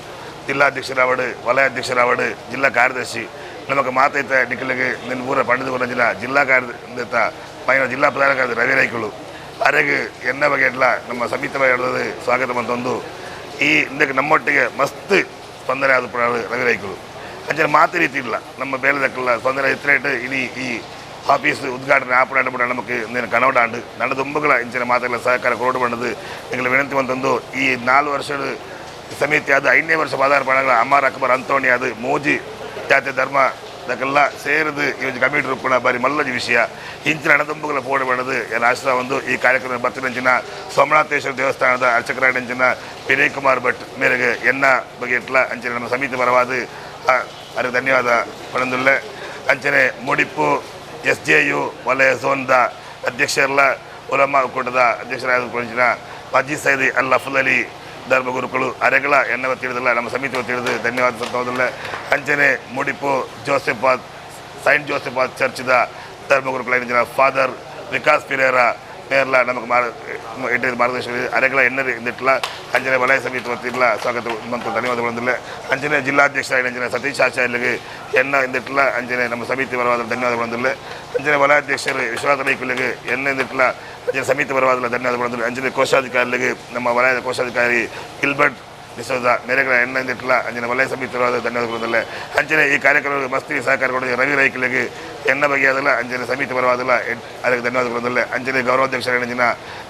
ಜಿಲ್ಲಾಧ್ಯಕ್ಷರಾವಡು, ವಲಯಾಧ್ಯಕ್ಷರಾವಡು, ಜಿಲ್ಲಾ ಕಾರ್ಯದರ್ಶಿ, ನಮಗೆ ಮಾತೈತ ನಿಖಿಲಿಗೆ ನಿನ್ನ ಊರ ಪಂಡಿತ ಜಿಲ್ಲಾ ಜಿಲ್ಲಾ ಕಾರ್ಯದ ಪೈನ ಜಿಲ್ಲಾ ಪ್ರಧಾನ ಕಾರ್ಯದರ್ಶಿ ರವಿ ರೈಕುಳು ಅರಗು ಎನ್ನ ಬಗ್ಗೆ ನಮ್ಮ ಸಮಿತವಾಗಿ ಹೇಳದು ಸ್ವಾಗತ ಬಂತಂದು ಈ ಇದಕ್ಕೆ ನಮ್ಮೊಟ್ಟಿಗೆ ಮಸ್ತ್ ತೊಂದರೆ ಆದ ರಘುರೈಕರು ಅಂಚೆ ಮಾತು ರೀತಿ ಇಲ್ಲ. ನಮ್ಮ ಬೇಲದಕ್ಕೆಲ್ಲ ತೊಂದರೆ ಎತ್ತಿರೈಟ್ ಇಲ್ಲಿ ಈ ಆಫೀಸ್ ಉದ್ಘಾಟನೆ ಆಪರೇಟ್ ಬಿಡೋಣ ನಮಗೆ ನೀನು ಕನವಡಾಂಡು ನನ್ನ ತುಂಬಗಳ ಇಂಚಿನ ಮಾತುಗಳ ಸಹಕಾರ ಕೊರೋಡು ಬಂದದು ಎಂಗಳ ವಿನಂತಿ ಬಂತಂದು ಈ ನಾಲ್ಕು ವರ್ಷದ ಸಮಿತಿ ಆದ ಐದನೇ ವರ್ಷ ಪದಾರ್ಪಣೆಗಳ ಅಮಾರ್ ಅಕ್ಬರ್ ಅಂತೋಣಿ ಅದು ಮೋಜಿ ಜಾತಿ ಧರ್ಮ ಅದಕ್ಕೆಲ್ಲ ಸೇರಿದು ಈ ಒಂದು ಕಮಿಟಿ ರೂಪಣ ಬಾರಿ ಮಲ್ಲಜಿ ವಿಷಯ ಇಂಚಿನ ಹಣದುಂಬುಗಳ ಪೋಡಿ ಬಣ್ಣದು ರಾಷ್ಟ್ರ ಒಂದು ಈ ಕಾರ್ಯಕ್ರಮ ಬರ್ತಿನಂಚಿನ ಸೋಮನಾಥೇಶ್ವರ ದೇವಸ್ಥಾನದ ಅರ್ಚಕರಾಡಂಚಿನ ವಿನಯ್ ಕುಮಾರ್ ಭಟ್ ಮೇರೆಗೆ ಎನ್ನ ಬಗ್ಗೆ ಇಟ್ಲ ಅಂಚಿನ ನಮ್ಮ ಸಮಿತಿ ಪರವಾದ ಅದಕ್ಕೆ ಧನ್ಯವಾದ ಪಡೆದುಳ್ಳೆ ಅಂಚನೆ ಮುಡಿಪು ಎಸ್ ಜೆ ಯು ವಲಯ ಝೋನ್ದ ಅಧ್ಯಕ್ಷರೆಲ್ಲ ಉಲಮಾ ಒಕ್ಕೂಟದ ಅಧ್ಯಕ್ಷರಾದ ಕೊಂಚಿನ ಮಜಿ ಸೈದಿ ಅಲ್ ಅಫ್ಲ್ ಅಲಿ ಧರ್ಮಗುರುಗಳು, ಅರೆಗಳ ಎನ್ನುವ ತಿಳಿದಿಲ್ಲ, ನಮ್ಮ ಸಮಿತಿ ತಿಳಿದು ಧನ್ಯವಾದ ಸಂತೋದಲ್ಲ ಅಂಚನೆ ಮುಡಿಪು ಜೋಸೆಫಾದ್ ಸೈಂಟ್ ಜೋಸೆಫಾದ್ ಚರ್ಚ್ದ ಧರ್ಮಗುರುಗಳ ಫಾದರ್ ವಿಕಾಸ್ ಪಿರೇರ ನೇರ್ಲ ನಮಗೆ ಮಾರ ಇಟ್ಟಿದ ಮಾರ್ಗದರ್ಶನ ಅರೆಗಳ ಎಣ್ಣರಿ ಇಂದಿಟ್ಲ ಅಂಜನೆ ವಲಯ ಸಮಿತಿ ವತಿಲ್ಲ ಸ್ವಾಗತ ಮತ್ತು ಧನ್ಯವಾದ ಬಂದಿಲ್ಲ ಅಂಜನೆ ಜಿಲ್ಲಾಧ್ಯಕ್ಷ ಅಂಜನೆ ಸತೀಶ್ ಆಚಾರ್ಯಗೆ ಎನ್ನ ಇಂದಿಟ್ಲ ಅಂಜನೆ ನಮ್ಮ ಸಮಿತಿ ಪರವಾದ ಧನ್ಯವಾದ ಬಂದಿಲ್ಲ ಅಂಜನೆ ವಲಯಾಧ್ಯಕ್ಷರು ವಿಶ್ವನಾಥ ರೈಕುಲಿಗೆ ಎನ್ನ ಇಂದಿಟ್ಲ ಅಂಜನೆ ಸಮಿತಿ ಪರವಾದ ಧನ್ಯವಾದ ಬಂದಿಲ್ಲ ಅಂಜನೆ ಕೋಶಾಧಿಕಾರಿಗೆ ನಮ್ಮ ವಲಯದ ಕೋಶಾಧಿಕಾರಿ ಗಿಲ್ಬರ್ಟ್ ನಿಸೋದ ಮೇರೆಗಳ ಎಣ್ಣೆ ಇಟ್ಲ ಅಂಜನೆ ವಲಯ ಸಮಿತಿ ಧನ್ಯವಾದಗಳಲ್ಲೇ ಧನ್ಯವಾದ ಬಂದಿಲ್ಲ ಅಂಜನೆ ಈ ಕಾರ್ಯಕ್ರಮಕ್ಕೆ ಮಸ್ತಿ ಸಹಕಾರ ಕೊಡಿದ ರವಿ ರೈಕಲಿಗೆ ಎಣ್ಣ ಬಗೆಯಾದಲ್ಲ, ಅಂಜನೆ ಸಮಿತಿ ಪರವಾದಲ್ಲ. ಅದಕ್ಕೆ ಧನ್ಯವಾದ ಬಂದಿಲ್ಲ ಅಂಜನೆ ಗೌರವಾಧ್ಯಕ್ಷರ ಅಂಜಿನ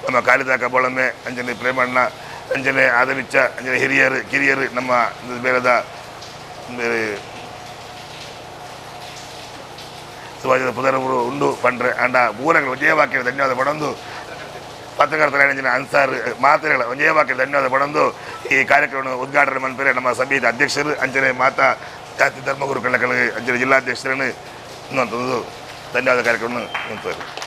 ನಮ್ಮ ಕಾಳಿದ ಕಬೋಳಮ್ಮೆ ಅಂಜನೆ ಪ್ರೇಮಣ್ಣ, ಅಂಜನೆ ಆದಮಿಚ್ಚ ಅಂಜನೆ ಹಿರಿಯರು, ಕಿರಿಯರು, ನಮ್ಮ ಬೇರೆದ ಬೇರೆ ಸುಭಾಷಿತ ಪುದರವರು, ಉಂಡು, ಪಂಡ್ರೆ ಅಂಡ ಊರಗಳು ವಿಜಯವಾಕ್ಯ ಧನ್ಯವಾದ ಪಡೊಂದು ಪತ್ರಕರ್ತರ ಅನ್ಸಾರ್ ಮಾತುಗಳ ಬಾಕೆ ಧನ್ಯವಾದ ಪಡೊಂದು ಈ ಕಾರ್ಯಕ್ರಮ ಉದ್ಘಾಟನೆ ಮಂತ್ರಿ ನಮ್ಮ ಸಭೆಯ ಅಧ್ಯಕ್ಷರು ಅಂಚನೆ ಮಾತಾ, ಜಾತಿ ಧರ್ಮಗುರು ಕಳ್ಳಕಳ ಅಂಚನೆ ಜಿಲ್ಲಾಧ್ಯಕ್ಷರನ್ನು ಇನ್ನೊಂದು ಧನ್ಯವಾದ ಕಾರ್ಯಕ್ರಮ ಮುಂದುವರಿ